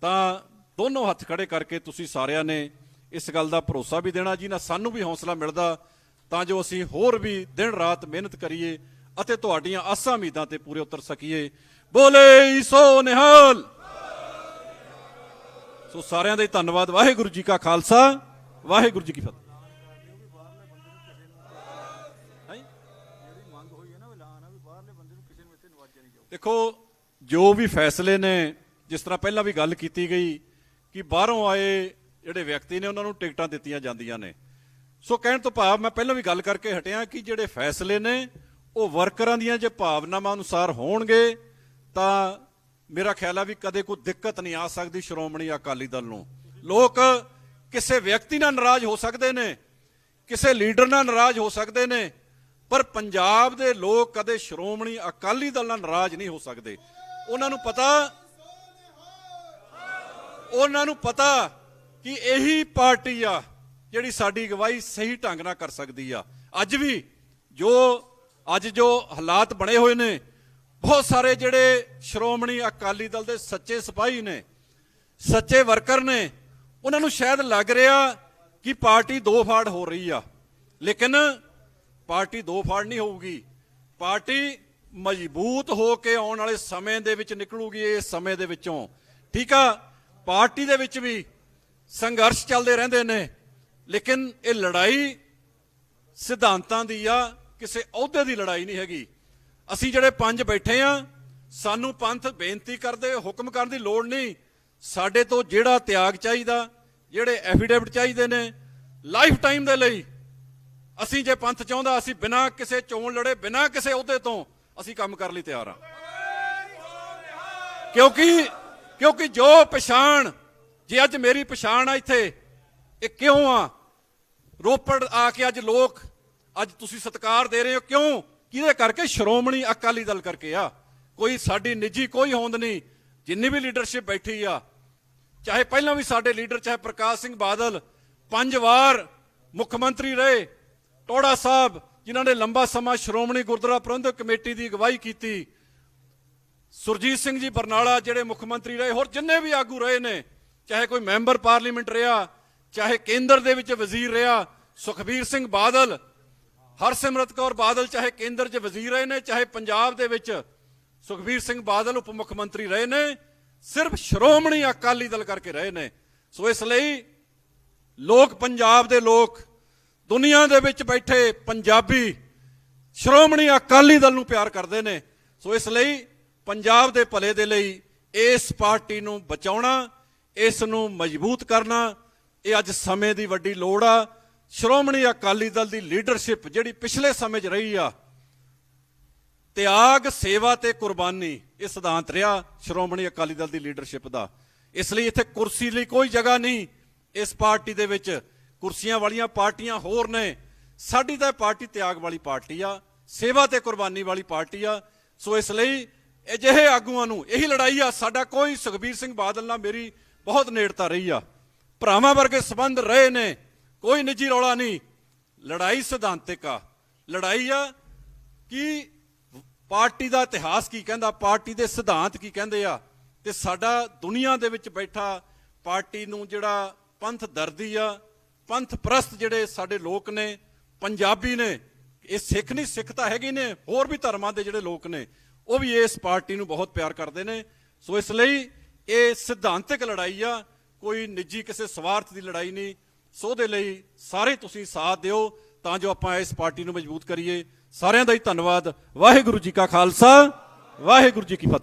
Speaker 1: ਤਾਂ ਦੋਨੋਂ ਹੱਥ ਖੜੇ ਕਰਕੇ ਤੁਸੀਂ ਸਾਰਿਆਂ ਨੇ ਇਸ ਗੱਲ ਦਾ ਭਰੋਸਾ ਵੀ ਦੇਣਾ। ਜੀ ਨਾ ਸਾਨੂੰ ਵੀ ਹੌਸਲਾ ਮਿਲਦਾ ਤਾਂ ਜੋ ਅਸੀਂ ਹੋਰ ਵੀ ਦਿਨ ਰਾਤ ਮਿਹਨਤ ਕਰੀਏ ਅਤੇ ਤੁਹਾਡੀਆਂ ਆਸਾਂ ਉਮੀਦਾਂ ਤੇ ਪੂਰੇ ਉਤਰ ਸਕੀਏ। ਬੋਲੇ ਸੋ ਨਿਹਾਲ। ਸੋ ਸਾਰਿਆਂ ਦਾ ਹੀ ਧੰਨਵਾਦ। ਵਾਹਿਗੁਰੂ ਜੀ ਕਾ ਖਾਲਸਾ, ਵਾਹਿਗੁਰੂ ਜੀ ਕੀ ਫਤਿਹ। ਦੇਖੋ, ਜੋ ਵੀ ਫੈਸਲੇ ਨੇ, ਜਿਸ ਤਰ੍ਹਾਂ ਪਹਿਲਾਂ ਵੀ ਗੱਲ ਕੀਤੀ ਗਈ ਕਿ ਬਾਹਰੋਂ ਆਏ ਜਿਹੜੇ ਵਿਅਕਤੀ ਨੇ, ਉਹਨਾਂ ਨੂੰ ਟਿਕਟਾਂ ਦਿੱਤੀਆਂ ਜਾਂਦੀਆਂ ਨੇ। ਸੋ ਕਹਿਣ ਤੋਂ ਭਾਵ ਮੈਂ ਪਹਿਲਾਂ ਵੀ ਗੱਲ ਕਰਕੇ ਹਟਿਆ ਕਿ ਜਿਹੜੇ ਫੈਸਲੇ ਨੇ, ਉਹ ਵਰਕਰਾਂ ਦੀਆਂ ਜੇ ਭਾਵਨਾਵਾਂ ਅਨੁਸਾਰ ਹੋਣਗੇ, ਤਾਂ ਮੇਰਾ ਖਿਆਲ ਆ ਵੀ ਕਦੇ ਕੋਈ ਦਿੱਕਤ ਨਹੀਂ ਆ ਸਕਦੀ ਸ਼੍ਰੋਮਣੀ ਅਕਾਲੀ ਦਲ ਨੂੰ। ਲੋਕ ਕਿਸੇ ਵਿਅਕਤੀ ਨਾਲ ਨਾਰਾਜ਼ ਹੋ ਸਕਦੇ ਨੇ, ਕਿਸੇ ਲੀਡਰ ਨਾਲ ਨਾਰਾਜ਼ ਹੋ ਸਕਦੇ ਨੇ, ਪਰ ਪੰਜਾਬ ਦੇ ਲੋਕ ਕਦੇ ਸ਼੍ਰੋਮਣੀ ਅਕਾਲੀ ਦਲ ਨਾਲ ਨਾਰਾਜ਼ ਨਹੀਂ ਹੋ ਸਕਦੇ। ਉਹਨਾਂ ਨੂੰ ਪਤਾ, ਉਹਨਾਂ ਨੂੰ ਪਤਾ ਕਿ ਇਹੀ ਪਾਰਟੀ ਆ ਜਿਹੜੀ ਸਾਡੀ ਅਗਵਾਈ ਸਹੀ ਢੰਗ ਨਾਲ ਕਰ ਸਕਦੀ ਆ। ਅੱਜ ਵੀ ਜੋ, ਅੱਜ ਜੋ ਹਾਲਾਤ ਬਣੇ ਹੋਏ ਨੇ, ਬਹੁਤ ਸਾਰੇ ਜਿਹੜੇ ਸ਼੍ਰੋਮਣੀ ਅਕਾਲੀ ਦਲ ਦੇ ਸੱਚੇ ਸਿਪਾਹੀ ਨੇ, ਸੱਚੇ ਵਰਕਰ ਨੇ, ਉਹਨਾਂ ਨੂੰ ਸ਼ਾਇਦ ਲੱਗ ਰਿਹਾ ਕਿ ਪਾਰਟੀ ਦੋ ਫਾੜ ਹੋ ਰਹੀ ਆ। ਲੇਕਿਨ ਪਾਰਟੀ ਦੋ ਫਾੜ ਨਹੀਂ ਹੋਊਗੀ। ਪਾਰਟੀ ਮਜ਼ਬੂਤ ਹੋ ਕੇ ਆਉਣ ਵਾਲੇ ਸਮੇਂ ਦੇ ਵਿੱਚ ਨਿਕਲੂਗੀ ਇਸ ਸਮੇਂ ਦੇ ਵਿੱਚੋਂ। ਠੀਕ ਆ, ਪਾਰਟੀ ਦੇ ਵਿੱਚ ਵੀ ਸੰਘਰਸ਼ ਚੱਲਦੇ ਰਹਿੰਦੇ ਨੇ। ਲੇਕਿਨ ਇਹ ਲੜਾਈ ਸਿਧਾਂਤਾਂ ਦੀ ਆ, ਕਿਸੇ ਅਹੁਦੇ ਦੀ ਲੜਾਈ ਨਹੀਂ ਹੈਗੀ। ਅਸੀਂ ਜਿਹੜੇ ਪੰਜ ਬੈਠੇ ਆ, ਸਾਨੂੰ ਪੰਥ ਬੇਨਤੀ ਕਰਦੇ, ਹੁਕਮ ਕਰਨ ਦੀ ਲੋੜ ਨਹੀਂ। ਸਾਡੇ ਤੋਂ ਜਿਹੜਾ ਤਿਆਗ ਚਾਹੀਦਾ, ਜਿਹੜੇ ਐਫੀਡੇਵਿਟ ਚਾਹੀਦੇ ਨੇ ਲਾਈਫ ਟਾਈਮ ਦੇ ਲਈ ਅਸੀਂ ਜੇ ਪੰਥ ਚਾਹੁੰਦਾ, ਅਸੀਂ ਬਿਨਾਂ ਕਿਸੇ ਚੋਣ ਲੜੇ, ਬਿਨਾਂ ਕਿਸੇ ਅਹੁਦੇ ਤੋਂ ਅਸੀਂ ਕੰਮ ਕਰਨ ਲਈ ਤਿਆਰ ਆ। ਕਿਉਂਕਿ ਕਿਉਂਕਿ ਜੋ ਪਛਾਣ, ਜੇ ਅੱਜ ਮੇਰੀ ਪਛਾਣ ਆ ਇੱਥੇ ਇਹ ਕਿਉਂ ਆ? ਰੋਪੜ ਆ ਕੇ ਅੱਜ ਲੋਕ, ਅੱਜ ਤੁਸੀਂ ਸਤਿਕਾਰ ਦੇ ਰਹੇ ਹੋ ਕਿਉਂ? ਕਿਹਦੇ ਕਰਕੇ? ਸ਼੍ਰੋਮਣੀ ਅਕਾਲੀ ਦਲ ਕਰਕੇ ਆ। ਕੋਈ ਸਾਡੀ ਨਿੱਜੀ ਕੋਈ ਹੋਂਦ ਨਹੀਂ। ਜਿੰਨੀ ਵੀ ਲੀਡਰਸ਼ਿਪ ਬੈਠੀ ਆ, ਚਾਹੇ ਪਹਿਲਾਂ ਵੀ ਸਾਡੇ ਲੀਡਰ ਚਾਹੇ ਪ੍ਰਕਾਸ਼ ਸਿੰਘ ਬਾਦਲ, ਪੰਜ ਵਾਰ ਮੁੱਖ ਮੰਤਰੀ ਰਹੇ। ਟੋੜਾ ਸਾਹਿਬ, ਜਿਨ੍ਹਾਂ ਨੇ ਲੰਬਾ ਸਮਾਂ ਸ਼੍ਰੋਮਣੀ ਗੁਰਦੁਆਰਾ ਪ੍ਰਬੰਧਕ ਕਮੇਟੀ ਦੀ ਅਗਵਾਈ ਕੀਤੀ। ਸੁਰਜੀਤ ਸਿੰਘ ਜੀ ਬਰਨਾਲਾ, ਜਿਹੜੇ ਮੁੱਖ ਮੰਤਰੀ ਰਹੇ, ਹੋਰ ਜਿੰਨੇ ਵੀ ਆਗੂ ਰਹੇ ਨੇ, ਚਾਹੇ ਕੋਈ ਮੈਂਬਰ ਪਾਰਲੀਮੈਂਟ ਰਿਹਾ ਚਾਹੇ ਕੇਂਦਰ ਦੇ ਵਿੱਚ ਵਜ਼ੀਰ ਰਿਹਾ ਸੁਖਬੀਰ ਸਿੰਘ ਬਾਦਲ, ਹਰਸਿਮਰਤ ਕੌਰ ਬਾਦਲ ਚਾਹੇ ਕੇਂਦਰ 'ਚ ਵਜ਼ੀਰ ਰਹੇ ਨੇ, ਚਾਹੇ ਪੰਜਾਬ ਦੇ ਵਿੱਚ ਸੁਖਬੀਰ ਸਿੰਘ ਬਾਦਲ ਉਪ ਮੁੱਖ ਮੰਤਰੀ ਰਹੇ ਨੇ, ਸਿਰਫ ਸ਼੍ਰੋਮਣੀ ਅਕਾਲੀ ਦਲ ਕਰਕੇ ਰਹੇ ਨੇ। ਸੋ ਇਸ ਲਈ ਲੋਕ ਪੰਜਾਬ ਦੇ ਲੋਕ ਦੁਨੀਆ ਦੇ ਵਿੱਚ ਬੈਠੇ ਪੰਜਾਬੀ ਸ਼੍ਰੋਮਣੀ ਅਕਾਲੀ ਦਲ ਨੂੰ ਪਿਆਰ ਕਰਦੇ ਨੇ। ਸੋ ਇਸ ਲਈ ਪੰਜਾਬ ਦੇ ਭਲੇ ਦੇ ਲਈ ਇਸ ਪਾਰਟੀ ਨੂੰ ਬਚਾਉਣਾ, ਇਸ ਨੂੰ ਮਜ਼ਬੂਤ ਕਰਨਾ ਇਹ ਅੱਜ ਸਮੇਂ ਦੀ ਵੱਡੀ ਲੋੜ ਆ। ਸ਼੍ਰੋਮਣੀ ਅਕਾਲੀ ਦਲ ਦੀ ਲੀਡਰਸ਼ਿਪ ਜਿਹੜੀ ਪਿਛਲੇ ਸਮੇਂ 'ਚ ਰਹੀ ਆ, ਤਿਆਗ, ਸੇਵਾ ਤੇ ਕੁਰਬਾਨੀ, ਇਹ ਸਿਧਾਂਤ ਰਿਹਾ ਸ਼੍ਰੋਮਣੀ ਅਕਾਲੀ ਦਲ ਦੀ ਲੀਡਰਸ਼ਿਪ ਦਾ। ਇਸ ਲਈ ਇੱਥੇ ਕੁਰਸੀ ਲਈ ਕੋਈ ਜਗ੍ਹਾ ਨਹੀਂ। ਇਸ ਪਾਰਟੀ ਦੇ ਵਿੱਚ ਕੁਰਸੀਆਂ ਵਾਲੀਆਂ ਪਾਰਟੀਆਂ ਹੋਰ ਨੇ। ਸਾਡੀ ਤਾਂ ਇਹ ਪਾਰਟੀ ਤਿਆਗ ਵਾਲੀ ਪਾਰਟੀ ਆ, ਸੇਵਾ ਤੇ ਕੁਰਬਾਨੀ ਵਾਲੀ ਪਾਰਟੀ ਆ। ਸੋ ਇਸ ਲਈ ਅਜਿਹੇ ਆਗੂਆਂ ਨੂੰ ਇਹੀ ਲੜਾਈ ਆ। ਸਾਡਾ ਕੋਈ ਸੁਖਬੀਰ ਸਿੰਘ ਬਾਦਲ ਨਾਲ ਮੇਰੀ ਬਹੁਤ ਨੇੜਤਾ ਰਹੀ ਆ। ਭਰਾਵਾਂ ਵਰਗੇ ਸਬੰਧ ਰਹੇ ਨੇ, ਕੋਈ ਨਿੱਜੀ ਰੌਲਾ ਨਹੀਂ। ਲੜਾਈ ਸਿਧਾਂਤਿਕ ਆ। ਲੜਾਈ ਆ ਕਿ ਪਾਰਟੀ ਦਾ ਇਤਿਹਾਸ ਕੀ ਕਹਿੰਦਾ, ਪਾਰਟੀ ਦੇ ਸਿਧਾਂਤ ਕੀ ਕਹਿੰਦੇ ਆ। ਤੇ ਸਾਡਾ ਦੁਨੀਆ ਦੇ ਵਿੱਚ ਬੈਠਾ ਪਾਰਟੀ ਨੂੰ ਜਿਹੜਾ ਪੰਥ ਦਰਦੀ ਆ, ਪੰਥ ਪ੍ਰਸਤ ਜਿਹੜੇ ਸਾਡੇ ਲੋਕ ਨੇ, ਪੰਜਾਬੀ ਨੇ, ਇਹ ਸਿੱਖ ਨਹੀਂ, ਸਿੱਖ ਤਾਂ ਹੈਗੇ ਨੇ, ਹੋਰ ਵੀ ਧਰਮਾਂ ਦੇ ਜਿਹੜੇ ਲੋਕ ਨੇ, ਉਹ ਵੀ ਇਸ ਪਾਰਟੀ ਨੂੰ ਬਹੁਤ ਪਿਆਰ ਕਰਦੇ ਨੇ। ਸੋ ਇਸ ਲਈ ਇਹ ਸਿਧਾਂਤਕ ਲੜਾਈ ਆ ਕੋਈ ਨਿੱਜੀ ਕਿਸੇ ਸਵਾਰਥ ਦੀ ਲੜਾਈ ਨਹੀਂ ਸੋ ਦੇ ਲਈ ਸਾਰੇ ਤੁਸੀਂ ਸਾਥ ਦਿਓ, ਤਾਂ ਜੋ ਆਪਾਂ ਇਸ ਪਾਰਟੀ ਨੂੰ ਮਜ਼ਬੂਤ ਕਰੀਏ। ਸਾਰਿਆਂ ਦਾ ਹੀ ਧੰਨਵਾਦ। ਵਾਹਿਗੁਰੂ ਜੀ ਕਾ ਖਾਲਸਾ, ਵਾਹਿਗੁਰੂ ਜੀ ਕੀ ਫਤਿਹ।